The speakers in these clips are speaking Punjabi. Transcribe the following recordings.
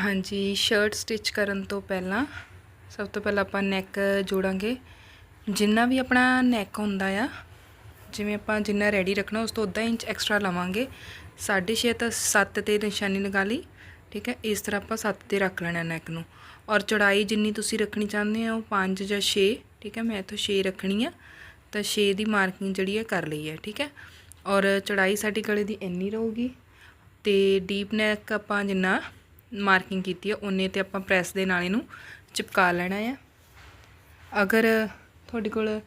ਹਾਂਜੀ ਸ਼ਰਟ ਸਟਿਚ ਕਰਨ ਤੋਂ ਪਹਿਲਾਂ ਸਭ ਤੋਂ ਪਹਿਲਾਂ ਆਪਾਂ ਨੈਕ ਜੋੜਾਂਗੇ। ਜਿੰਨਾ ਵੀ ਆਪਣਾ ਨੈਕ ਹੁੰਦਾ ਆ, ਜਿਵੇਂ ਆਪਾਂ ਜਿੰਨਾ ਰੈਡੀ ਰੱਖਣਾ, ਉਸ ਤੋਂ ਅੱਧਾ ਇੰਚ ਐਕਸਟਰਾ ਲਵਾਂਗੇ। 6.5 ਤਾਂ 7 ਤੇ ਨਿਸ਼ਾਨੀ ਲਗਾ ਲਈ, ਠੀਕ ਹੈ? ਇਸ ਤਰ੍ਹਾਂ ਆਪਾਂ 7 ਤੇ ਰੱਖ ਲੈਣਾ ਨੈਕ ਨੂੰ। ਔਰ ਚੌੜਾਈ ਜਿੰਨੀ ਤੁਸੀਂ ਰੱਖਣੀ ਚਾਹੁੰਦੇ ਹੋ ਉਹ 5 ਜਾਂ 6 ਠੀਕ ਹੈ? ਮੈਂ ਇੱਥੋਂ 6 ਰੱਖਣੀ ਆ, ਤਾਂ 6 ਦੀ ਮਾਰਕਿੰਗ ਜਿਹੜੀ ਹੈ ਕਰ ਲਈ ਹੈ, ਠੀਕ ਹੈ? ਔਰ ਚੌੜਾਈ ਸਾਡੀ ਗਲੇ ਦੀ ਇੰਨੀ ਰਹੂਗੀ, ਤੇ ਡੀਪ ਨੈਕ ਆਪਾਂ ਜਿੰਨਾ ਮਾਰਕਿੰਗ ਕੀਤੀ ਹੈ ਉਹਨੇ ਤੇ ਆਪਾਂ ਪ੍ਰੈਸ ਦੇ ਨਾਲ ਇਹਨੂੰ ਚਿਪਕਾ ਲੈਣਾ ਹੈ ਅਗਰ ਤੁਹਾਡੇ ਕੋਲ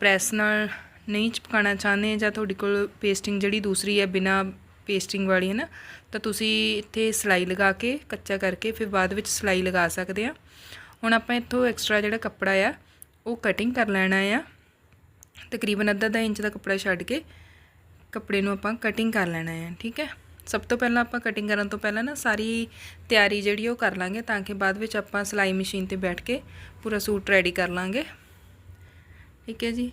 ਪ੍ਰੈਸ ਨਾਲ ਨਹੀਂ ਚਿਪਕਾਣਾ ਚਾਹੁੰਦੇ ਜਾਂ ਤੁਹਾਡੇ ਕੋਲ ਪੇਸਟਿੰਗ ਜਿਹੜੀ ਦੂਸਰੀ ਹੈ ਬਿਨਾ ਪੇਸਟਿੰਗ ਵਾਲੀ ਹੈ ਨਾ, ਤਾਂ ਤੁਸੀਂ ਇੱਥੇ ਸਲਾਈ ਲਗਾ ਕੇ, ਕੱਚਾ ਕਰਕੇ ਫਿਰ ਬਾਅਦ ਵਿੱਚ ਸਲਾਈ ਲਗਾ ਸਕਦੇ ਆ। ਹੁਣ ਆਪਾਂ ਇੱਥੋਂ ਐਕਸਟਰਾ ਜਿਹੜਾ ਕੱਪੜਾ ਆ, ਉਹ ਕਟਿੰਗ ਕਰ ਲੈਣਾ ਆ। ਤਕਰੀਬਨ ਅੱਧਾ ਅੱਧਾ ਇੰਚ ਦਾ ਕੱਪੜਾ ਛੱਡ ਕੇ ਕੱਪੜੇ ਨੂੰ ਆਪਾਂ ਕਟਿੰਗ ਕਰ ਲੈਣਾ ਹੈ ਠੀਕ ਹੈ? ਸਭ ਤੋਂ ਪਹਿਲਾਂ ਆਪਾਂ ਕਟਿੰਗ ਕਰਨ ਤੋਂ ਪਹਿਲਾਂ ਨਾ ਸਾਰੀ ਤਿਆਰੀ ਜਿਹੜੀ ਉਹ ਕਰ ਲਾਂਗੇ ਤਾਂ ਕਿ ਬਾਅਦ ਵਿੱਚ ਆਪਾਂ ਸਿਲਾਈ ਮਸ਼ੀਨ ਤੇ ਬੈਠ ਕੇ ਪੂਰਾ ਸੂਟ ਰੈਡੀ ਕਰ ਲਾਂਗੇ। ਠੀਕ ਹੈ ਜੀ?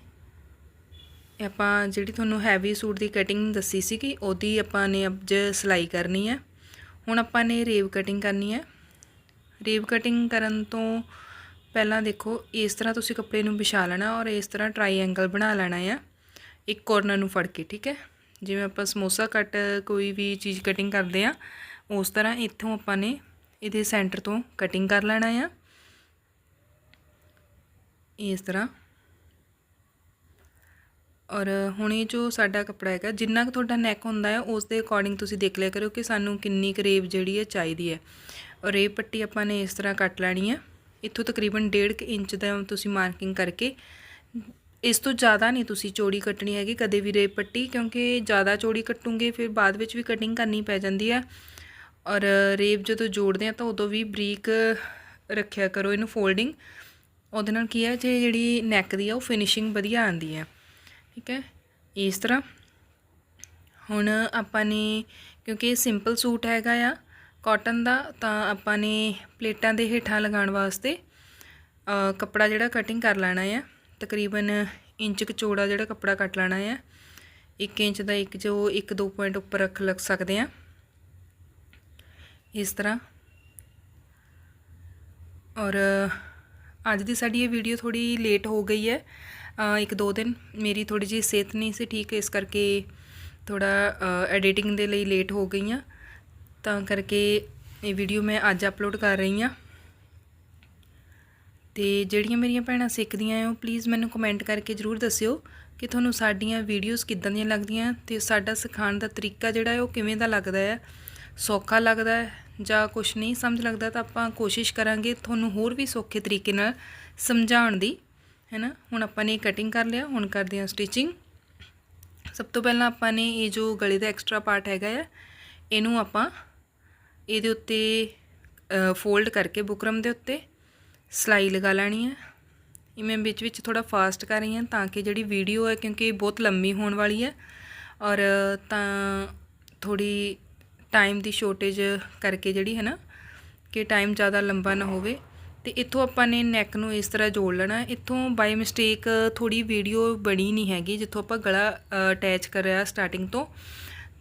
ਆਪਾਂ ਜਿਹੜੀ ਤੁਹਾਨੂੰ ਹੈਵੀ ਸੂਟ ਦੀ ਕਟਿੰਗ ਦੱਸੀ ਸੀ ਕਿ ਉਹਦੀ ਆਪਾਂ ਨੇ ਅੱਜ ਸਿਲਾਈ ਕਰਨੀ ਹੈ। ਹੁਣ ਆਪਾਂ ਨੇ ਰੇਵ ਕਟਿੰਗ ਕਰਨੀ ਹੈ। ਰੇਵ ਕਟਿੰਗ ਕਰਨ ਤੋਂ ਪਹਿਲਾਂ ਦੇਖੋ, ਇਸ ਤਰ੍ਹਾਂ ਤੁਸੀਂ ਕੱਪੜੇ ਨੂੰ ਵਿਛਾ ਲੈਣਾ ਔਰ ਇਸ ਤਰ੍ਹਾਂ ਟ੍ਰਾਈਐਂਗਲ ਬਣਾ ਲੈਣਾ ਆ। ਇੱਕ ਕੋਰਨਰ ਨੂੰ ਫੜ ਕੇ, ਠੀਕ ਹੈ? ਜਿਵੇਂ ਆਪਾਂ ਸਮੋਸਾ ਕੱਟ ਕੋਈ ਵੀ ਚੀਜ਼ ਕਟਿੰਗ ਕਰਦੇ ਆ ਉਸ ਤਰ੍ਹਾਂ ਇੱਥੋਂ ਆਪਾਂ ਨੇ ਇਹਦੇ ਸੈਂਟਰ ਤੋਂ ਕਟਿੰਗ ਕਰ ਲੈਣਾ ਆ। ਇਸ ਤਰ੍ਹਾਂ। ਔਰ ਹੁਣ ਇਹ ਜੋ ਸਾਡਾ ਕੱਪੜਾ ਹੈਗਾ, ਜਿੰਨਾ ਕੁ ਤੁਹਾਡਾ ਨੈਕ ਹੁੰਦਾ ਹੈ, ਉਸ ਦੇ ਅਕੋਰਡਿੰਗ ਤੁਸੀਂ ਦੇਖ ਲਿਆ ਕਰੋ ਕਿ ਸਾਨੂੰ ਕਿੰਨੀ ਕਰੇਵ ਜਿਹੜੀ ਹੈ ਚਾਹੀਦੀ ਹੈ। ਔਰ ਇਹ ਪੱਟੀ ਆਪਾਂ ਨੇ ਇਸ ਤਰ੍ਹਾਂ ਕੱਟ ਲੈਣੀ ਹੈ। ਇੱਥੋਂ ਤਕਰੀਬਨ 1.5 ਇੰਚ ਦਾ ਤੁਸੀਂ ਮਾਰਕਿੰਗ ਕਰਕੇ ਇਸ ਤੋਂ ਜ਼ਿਆਦਾ ਨਹੀਂ ਤੁਸੀਂ ਚੌੜੀ ਕੱਟਣੀ ਹੈਗੀ, ਕਦੇ ਵੀ ਰੇਪ ਪੱਟੀ, ਕਿਉਂਕਿ ਜ਼ਿਆਦਾ ਚੌੜੀ ਕੱਟੂਗੇ, ਫਿਰ ਬਾਅਦ ਵਿੱਚ ਵੀ ਕਟਿੰਗ ਕਰਨੀ ਪੈ ਜਾਂਦੀ ਹੈ। ਔਰ ਰੇਪ ਜਦੋਂ ਜੋੜਦੇ ਆ ਤਾਂ ਉਦੋਂ ਵੀ ਬਰੀਕ ਰੱਖਿਆ ਕਰੋ ਇਹਨੂੰ ਫੋਲਡਿੰਗ ਉਹਦੇ ਨਾਲ ਕੀ ਹੈ, ਜੇ ਜਿਹੜੀ ਨੈਕ ਦੀ ਆ, ਉਹ ਫਿਨਿਸ਼ਿੰਗ ਵਧੀਆ ਆਉਂਦੀ ਹੈ। ਠੀਕ ਹੈ? ਇਸ ਤਰ੍ਹਾਂ। ਹੁਣ ਆਪਾਂ ਨੇ, ਕਿਉਂਕਿ ਇਹ ਸਿੰਪਲ ਸੂਟ ਹੈਗਾ ਆ ਕਾਟਨ ਦਾ, ਤਾਂ ਆਪਾਂ ਨੇ ਪਲੇਟਾਂ ਦੇ ਹੇਠਾਂ ਲਗਾਉਣ ਵਾਸਤੇ ਕੱਪੜਾ ਜਿਹੜਾ ਕਟਿੰਗ ਕਰ ਲੈਣਾ ਆ। ਤਕਰੀਬਨ ਇੰਚ ਕੁ ਚੌੜਾ ਜਿਹੜਾ ਕੱਪੜਾ ਕੱਟ ਲੈਣਾ ਹੈ 1 ਇੰਚ ਦਾ ਇੱਕ ਜੋ 1-2 ਪੁਆਇੰਟ ਉੱਪਰ ਰੱਖ ਲੱਗ ਸਕਦੇ ਆ। ਇਸ ਤਰ੍ਹਾਂ। ਔਰ ਅੱਜ ਦੀ ਸਾਡੀ ਇਹ ਵੀਡੀਓ ਥੋੜੀ ਲੇਟ ਹੋ ਗਈ ਹੈ। ਇੱਕ ਦੋ ਦਿਨ। ਮੇਰੀ ਥੋੜੀ ਜਿਹੀ ਸਿਹਤ ਨਹੀਂ ਸੀ ਠੀਕ, ਇਸ ਕਰਕੇ ਥੋੜਾ ਐਡੀਟਿੰਗ ਦੇ ਲਈ ਲੇਟ ਹੋ ਗਈ ਆ ਤਾਂ ਕਰਕੇ ਇਹ ਵੀਡੀਓ ਮੈਂ ਅੱਜ ਅਪਲੋਡ ਕਰ ਰਹੀ ਆ ਤੇ ਜਿਹੜੀਆਂ ਮੇਰੀਆਂ ਭੈਣਾਂ ਸਿੱਖਦੀਆਂ ਆ, ਉਹ ਪਲੀਜ਼ ਮੈਨੂੰ ਕਮੈਂਟ ਕਰਕੇ ਜਰੂਰ ਦੱਸਿਓ ਕਿ ਤੁਹਾਨੂੰ ਸਾਡੀਆਂ ਵੀਡੀਓਜ਼ ਕਿੱਦਾਂ ਦੀਆਂ ਲੱਗਦੀਆਂ ਤੇ ਸਾਡਾ ਸਿਖਾਉਣ ਦਾ ਤਰੀਕਾ ਜਿਹੜਾ ਹੈ, ਉਹ ਕਿਵੇਂ ਦਾ ਲੱਗਦਾ ਹੈ? ਸੌਖਾ ਲੱਗਦਾ ਹੈ ਜਾਂ ਕੁਝ ਨਹੀਂ ਸਮਝ ਲੱਗਦਾ? ਤਾਂ ਆਪਾਂ ਕੋਸ਼ਿਸ਼ ਕਰਾਂਗੇ ਤੁਹਾਨੂੰ ਹੋਰ ਵੀ ਸੌਖੇ ਤਰੀਕੇ ਨਾਲ ਸਮਝਾਉਣ ਦੀ, ਹੈਨਾ? ਹੁਣ ਆਪਾਂ ਨੇ ਕਟਿੰਗ ਕਰ ਲਿਆ, ਹੁਣ ਕਰਦੇ ਹਾਂ ਸਟਿਚਿੰਗ ਸਭ ਤੋਂ ਪਹਿਲਾਂ ਆਪਾਂ ਨੇ ਇਹ ਜੋ ਗਲੇ ਦਾ ਐਕਸਟਰਾ ਪਾਰਟ ਹੈਗਾ ਆ, ਇਹਨੂੰ ਆਪਾਂ ਇਹਦੇ ਉੱਤੇ ਫੋਲਡ ਕਰਕੇ ਬੁਕਰਮ ਦੇ ਉੱਤੇ ਸਲਾਈ ਲਗਾ ਲੈਣੀ ਹੈ। ਇਹ ਮੈਂ ਵਿੱਚ ਵਿੱਚ ਥੋੜਾ ਫਾਸਟ ਕਰ ਰਹੀ ਹਾਂ ਤਾਂ ਕਿ ਜਿਹੜੀ ਵੀਡੀਓ ਹੈ, ਕਿਉਂਕਿ ਬਹੁਤ ਲੰਮੀ ਹੋਣ ਵਾਲੀ ਹੈ ਔਰ ਤਾਂ ਥੋੜੀ ਟਾਈਮ ਦੀ ਸ਼ੋਰਟੇਜ ਕਰਕੇ ਜਿਹੜੀ ਹੈ ਨਾ ਕਿ ਟਾਈਮ ਜ਼ਿਆਦਾ ਲੰਬਾ ਨਾ ਹੋਵੇ। ਤੇ ਇੱਥੋਂ ਆਪਾਂ ਨੇ ਨੈਕ ਨੂੰ ਇਸ ਤਰ੍ਹਾਂ ਜੋੜ ਲੈਣਾ ਇੱਥੋਂ ਬਾਈ ਮਿਸਟੇਕ ਥੋੜੀ ਵੀਡੀਓ ਬਣੀ ਨਹੀਂ ਹੈਗੀ, ਜਿੱਥੋਂ ਆਪਾਂ ਗਲਾ ਅਟੈਚ ਕਰਿਆ ਸਟਾਰਟਿੰਗ ਤੋਂ।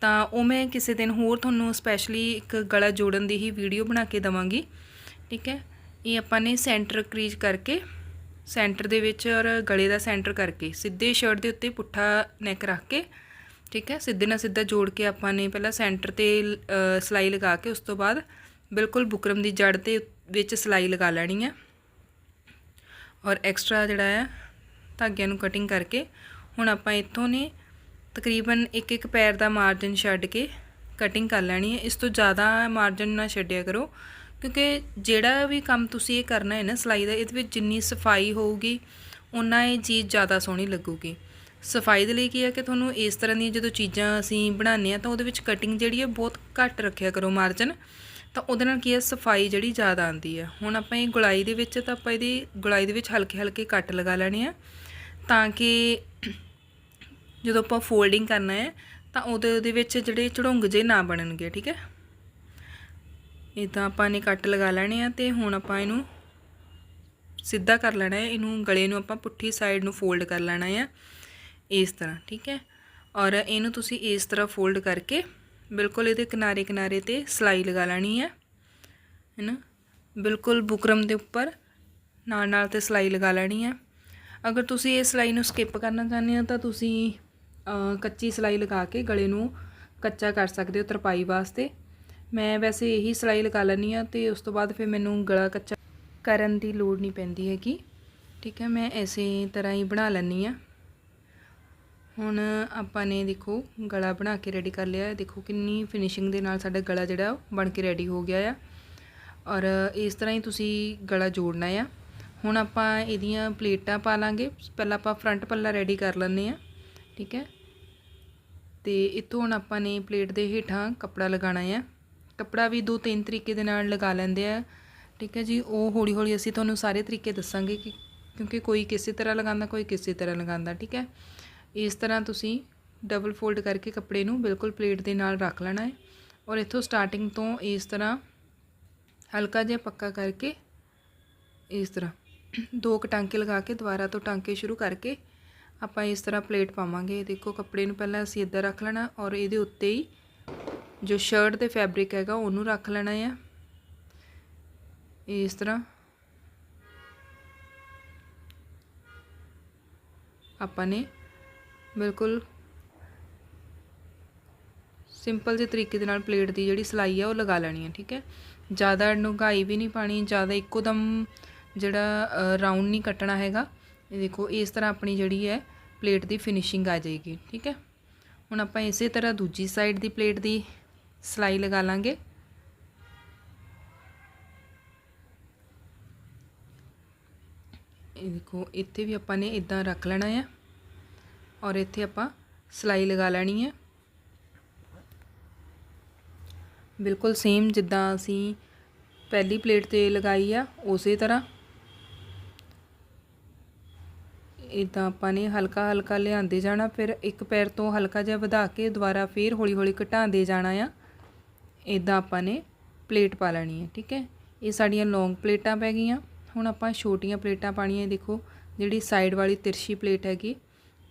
ਤਾਂ ਉਹ ਮੈਂ ਕਿਸੇ ਦਿਨ ਹੋਰ ਤੁਹਾਨੂੰ ਸਪੈਸ਼ਲੀ ਇੱਕ ਗਲਾ ਜੋੜਨ ਦੀ ਹੀ ਵੀਡੀਓ ਬਣਾ ਕੇ ਦਵਾਂਗੀ। ਠੀਕ ਹੈ? ਇਹ ਆਪਾਂ ਨੇ ਸੈਂਟਰ ਕਰੀਜ ਕਰਕੇ ਸੈਂਟਰ ਦੇ ਵਿੱਚ ਔਰ ਗਲੇ ਦਾ ਸੈਂਟਰ ਕਰਕੇ, ਸਿੱਧੇ ਸ਼ਰਟ ਦੇ ਉੱਤੇ ਪੁੱਠਾ ਨੈਕ ਰੱਖ ਕੇ, ਠੀਕ ਹੈ, ਸਿੱਧੇ ਨਾਲ ਸਿੱਧਾ ਜੋੜ ਕੇ ਆਪਾਂ ਨੇ ਪਹਿਲਾਂ ਸੈਂਟਰ ਤੇ ਸਲਾਈ ਲਗਾ ਕੇ ਉਸ ਤੋਂ ਬਾਅਦ ਬਿਲਕੁਲ ਬੁਕਰਮ ਦੀ ਜੜ ਤੇ ਵਿੱਚ ਸਲਾਈ ਲਗਾ ਲੈਣੀ ਹੈ। ਔਰ ਐਕਸਟਰਾ ਜਿਹੜਾ ਹੈ, ਧਾਗਿਆਂ ਨੂੰ ਕਟਿੰਗ ਕਰਕੇ, ਹੁਣ ਆਪਾਂ ਇੱਥੋਂ ਨੇ ਤਕਰੀਬਨ ਇੱਕ ਇੱਕ ਪੈਰ ਦਾ ਮਾਰਜਨ ਛੱਡ ਕੇ ਕਟਿੰਗ ਕਰ ਲੈਣੀ ਹੈ। ਇਸ ਤੋਂ ਜ਼ਿਆਦਾ ਮਾਰਜਨ ਨਾ ਛੱਡਿਆ ਕਰੋ। ਕਿਉਂਕਿ ਜਿਹੜਾ ਵੀ ਕੰਮ ਤੁਸੀਂ ਇਹ ਕਰਨਾ ਹੈ ਨਾ ਸਲਾਈ ਦਾ, ਇਹਦੇ ਵਿੱਚ ਜਿੰਨੀ ਸਫ਼ਾਈ ਹੋਊਗੀ ਉਨਾ ਇਹ ਚੀਜ਼ ਜ਼ਿਆਦਾ ਸੋਹਣੀ ਲੱਗੂਗੀ। ਸਫ਼ਾਈ ਦੇ ਲਈ ਕੀ ਹੈ ਕਿ ਤੁਹਾਨੂੰ ਇਸ ਤਰ੍ਹਾਂ ਦੀਆਂ ਜਦੋਂ ਚੀਜ਼ਾਂ ਅਸੀਂ ਬਣਾਉਂਦੇ ਆ ਤਾਂ ਉਹਦੇ ਵਿੱਚ ਕਟਿੰਗ ਜਿਹੜੀ ਹੈ ਬਹੁਤ ਘੱਟ ਰੱਖਿਆ ਕਰੋ ਮਾਰਜਨ ਤਾਂ ਉਹਦੇ ਨਾਲ ਕੀ ਹੈ ਸਫ਼ਾਈ ਜਿਹੜੀ ਜ਼ਿਆਦਾ ਆਉਂਦੀ ਹੈ। ਹੁਣ ਆਪਾਂ ਇਹ ਗੁਲਾਈ ਦੇ ਵਿੱਚ ਤਾਂ ਆਪਾਂ ਇਹਦੀ ਗੁਲਾਈ ਦੇ ਵਿੱਚ ਹਲਕੇ ਹਲਕੇ ਕੱਟ ਲਗਾ ਲੈਣੇ ਆ, ਤਾਂ ਕਿ ਜਦੋਂ ਆਪਾਂ ਫੋਲਡਿੰਗ ਕਰਨਾ ਹੈ ਤਾਂ ਉਹਦੇ ਉਹਦੇ ਵਿੱਚ ਜਿਹੜੇ ਝੜੁੰਗ ਜੇ ਨਾ ਬਣਨਗੇ, ਠੀਕ ਹੈ? ਇਦਾਂ ਆਪਾਂ ਨੇ ਕੱਟ ਲਗਾ ਲੈਣੇ ਆ ਤੇ ਹੁਣ ਆਪਾਂ ਇਹਨੂੰ ਸਿੱਧਾ ਕਰ ਲੈਣਾ ਹੈ। ਇਹਨੂੰ ਗਲੇ ਨੂੰ ਆਪਾਂ ਪੁੱਠੀ ਸਾਈਡ ਨੂੰ ਫੋਲਡ ਕਰ ਲੈਣਾ ਹੈ। ਇਸ ਤਰ੍ਹਾਂ, ਠੀਕ ਹੈ? ਔਰ ਇਹਨੂੰ ਤੁਸੀਂ ਇਸ ਤਰ੍ਹਾਂ ਫੋਲਡ ਕਰਕੇ ਬਿਲਕੁਲ ਇਹਦੇ ਕਿਨਾਰੇ ਕਿਨਾਰੇ ਤੇ ਸਲਾਈ ਲਗਾ ਲੈਣੀ ਹੈ। ਹੈ ਨਾ ਬਿਲਕੁਲ ਬੁਕਰਮ ਦੇ ਉੱਪਰ ਨਾਲ ਨਾਲ ਤੇ ਸਿਲਾਈ ਲਗਾ ਲੈਣੀ ਹੈ। ਅਗਰ ਤੁਸੀਂ ਇਹ ਸਿਲਾਈ ਨੂੰ ਸਕਿਪ ਕਰਨਾ ਚਾਹੁੰਦੇ ਹੋ ਤਾਂ ਤੁਸੀਂ ਕੱਚੀ ਸਿਲਾਈ ਲਗਾ ਕੇ ਗਲੇ ਨੂੰ ਕੱਚਾ ਕਰ ਸਕਦੇ ਹੋ ਤਰਪਾਈ ਵਾਸਤੇ। ਮੈਂ ਵੈਸੇ ਇਹੀ ਸਿਲਾਈ ਲਗਾ ਲੈਂਦੀ ਆ ਤੇ ਉਸ ਤੋਂ ਬਾਅਦ ਫਿਰ ਮੈਨੂੰ ਗਲਾ ਕੱਚਾ ਕਰਨ ਦੀ ਲੋੜ ਨਹੀਂ ਪੈਂਦੀ ਹੈਗੀ। ਠੀਕ ਹੈ, ਮੈਂ ਐਸੇ ਤਰ੍ਹਾਂ ਹੀ ਬਣਾ ਲੈਂਦੀ ਆ ਹੁਣ ਆਪਾਂ ਨੇ ਦੇਖੋ ਗਲਾ ਬਣਾ ਕੇ ਰੈਡੀ ਕਰ ਲਿਆ ਦੇਖੋ ਕਿੰਨੀ ਫਿਨਿਸ਼ਿੰਗ ਦੇ ਨਾਲ ਸਾਡਾ ਗਲਾ ਜਿਹੜਾ ਉਹ ਬਣ ਕੇ ਰੈਡੀ ਹੋ ਗਿਆ ਆ। ਔਰ ਇਸ ਤਰ੍ਹਾਂ ਹੀ ਤੁਸੀਂ ਗਲਾ ਜੋੜਨਾ ਆ। ਹੁਣ ਆਪਾਂ ਇਹਦੀਆਂ ਪਲੇਟਾਂ ਪਾ ਲਾਂਗੇ। ਪਹਿਲਾਂ ਆਪਾਂ ਫਰੰਟ ਪੱਲਾ ਰੈਡੀ ਕਰ ਲੈਂਦੇ ਆ ਠੀਕ ਹੈ, ਤੇ ਇਤੋਂ ਹੁਣ ਆਪਾਂ ਨੇ ਪਲੇਟ ਦੇ ਹੇਠਾਂ ਕੱਪੜਾ ਲਗਾਉਣਾ ਆ। ਕੱਪੜਾ ਵੀ ਦੋ ਤਿੰਨ ਤਰੀਕੇ ਦੇ ਨਾਲ ਲਗਾ ਲੈਂਦੇ ਆ। ਠੀਕ ਹੈ ਜੀ, ਉਹ ਹੌਲੀ ਹੌਲੀ ਅਸੀਂ ਤੁਹਾਨੂੰ ਸਾਰੇ ਤਰੀਕੇ ਦੱਸਾਂਗੇ ਕਿ ਕਿਉਂਕਿ ਕੋਈ ਕਿਸੇ ਤਰ੍ਹਾਂ ਲਗਾਉਂਦਾ, ਕੋਈ ਕਿਸੇ ਤਰ੍ਹਾਂ ਲਗਾਉਂਦਾ, ਠੀਕ ਹੈ। ਇਸ ਤਰ੍ਹਾਂ ਤੁਸੀਂ ਡਬਲ ਫੋਲਡ ਕਰਕੇ ਕੱਪੜੇ ਨੂੰ ਬਿਲਕੁਲ ਪਲੇਟ ਦੇ ਨਾਲ ਰੱਖ ਲੈਣਾ ਹੈ ਔਰ ਇੱਥੋਂ ਸਟਾਰਟਿੰਗ ਤੋਂ ਇਸ ਤਰ੍ਹਾਂ ਹਲਕਾ ਜਿਹਾ ਪੱਕਾ ਕਰਕੇ ਇਸ ਤਰ੍ਹਾਂ ਦੋ ਕੁ ਟਾਂਕੇ ਲਗਾ ਕੇ ਦੁਬਾਰਾ ਤੋਂ ਟਾਂਕੇ ਸ਼ੁਰੂ ਕਰਕੇ ਆਪਾਂ ਇਸ ਤਰ੍ਹਾਂ ਪਲੇਟ ਪਾਵਾਂਗੇ। ਦੇਖੋ ਕੱਪੜੇ ਨੂੰ ਪਹਿਲਾਂ ਅਸੀਂ ਇੱਧਰ ਰੱਖ ਲੈਣਾ ਔਰ ਇਹਦੇ ਉੱਤੇ ਹੀ ਜੋ ਸ਼ਰਟ ਦੇ ਫੈਬਰਿਕ ਹੈਗਾ, ਉਹਨੂੰ ਰੱਖ ਲੈਣਾ ਆ। ਇਸ ਤਰ੍ਹਾਂ। ਆਪਾਂ ਨੇ ਬਿਲਕੁਲ ਸਿੰਪਲ ਜਿਹੇ ਤਰੀਕੇ ਦੇ ਨਾਲ ਪਲੇਟ ਦੀ ਜਿਹੜੀ ਸਿਲਾਈ ਆ, ਉਹ ਲਗਾ ਲੈਣੀ ਹੈ ਠੀਕ ਹੈ? ਜ਼ਿਆਦਾ ਡੂੰਘਾਈ ਵੀ ਨਹੀਂ ਪਾਣੀ, ਜ਼ਿਆਦਾ ਇੱਕੋ ਦਮ ਜਿਹੜਾ ਰਾਊਂਡ ਨਹੀਂ ਕੱਟਣਾ ਹੈਗਾ। ਇਹ ਦੇਖੋ, ਇਸ ਤਰ੍ਹਾਂ ਆਪਣੀ ਜਿਹੜੀ ਹੈ ਪਲੇਟ ਦੀ ਫਿਨਿਸ਼ਿੰਗ ਆ ਜਾਏਗੀ, ਠੀਕ ਹੈ? ਹੁਣ ਆਪਾਂ ਇਸੇ ਤਰ੍ਹਾਂ ਦੂਜੀ ਸਾਈਡ ਦੀ ਪਲੇਟ ਦੀ ਸਿਲਾਈ ਲਗਾ ਲਾਂਗੇ। ਇਹ ਦੇਖੋ, ਇੱਥੇ ਵੀ ਆਪਾਂ ਨੇ ਇਦਾਂ ਰੱਖ ਲੈਣਾ ਹੈ ਔਰ ਇੱਥੇ ਆਪਾਂ ਸਿਲਾਈ ਲਗਾ ਲੈਣੀ ਹੈ ਬਿਲਕੁਲ ਸੇਮ ਜਿੱਦਾਂ ਅਸੀਂ ਪਹਿਲੀ ਪਲੇਟ ਤੇ ਲਗਾਈ ਆ, ਉਸੇ ਤਰ੍ਹਾਂ। ਇਦਾਂ ਆਪਾਂ ਨੇ ਹਲਕਾ ਹਲਕਾ ਲਿਆਂਦੇ ਜਾਣਾ, ਫਿਰ ਇੱਕ ਪੈਰ ਤੋਂ ਹਲਕਾ ਜਿਹਾ ਵਧਾ ਕੇ ਦੁਬਾਰਾ ਫੇਰ ਹੌਲੀ ਹੌਲੀ ਘਟਾਉਂਦੇ ਜਾਣਾ ਆ। ਇਦਾਂ ਆਪਾਂ ਨੇ ਪਲੇਟ ਪਾ ਲੈਣੀ ਹੈ, ਠੀਕ ਹੈ? ਇਹ ਸਾਡੀਆਂ ਲੌਂਗ ਪਲੇਟਾਂ ਪੈ ਗਈਆਂ। ਹੁਣ ਆਪਾਂ ਛੋਟੀਆਂ ਪਲੇਟਾਂ ਪਾਣੀਆਂ ਦੇਖੋ, ਜਿਹੜੀ ਸਾਈਡ ਵਾਲੀ ਤਿਰਛੀ ਪਲੇਟ ਹੈਗੀ,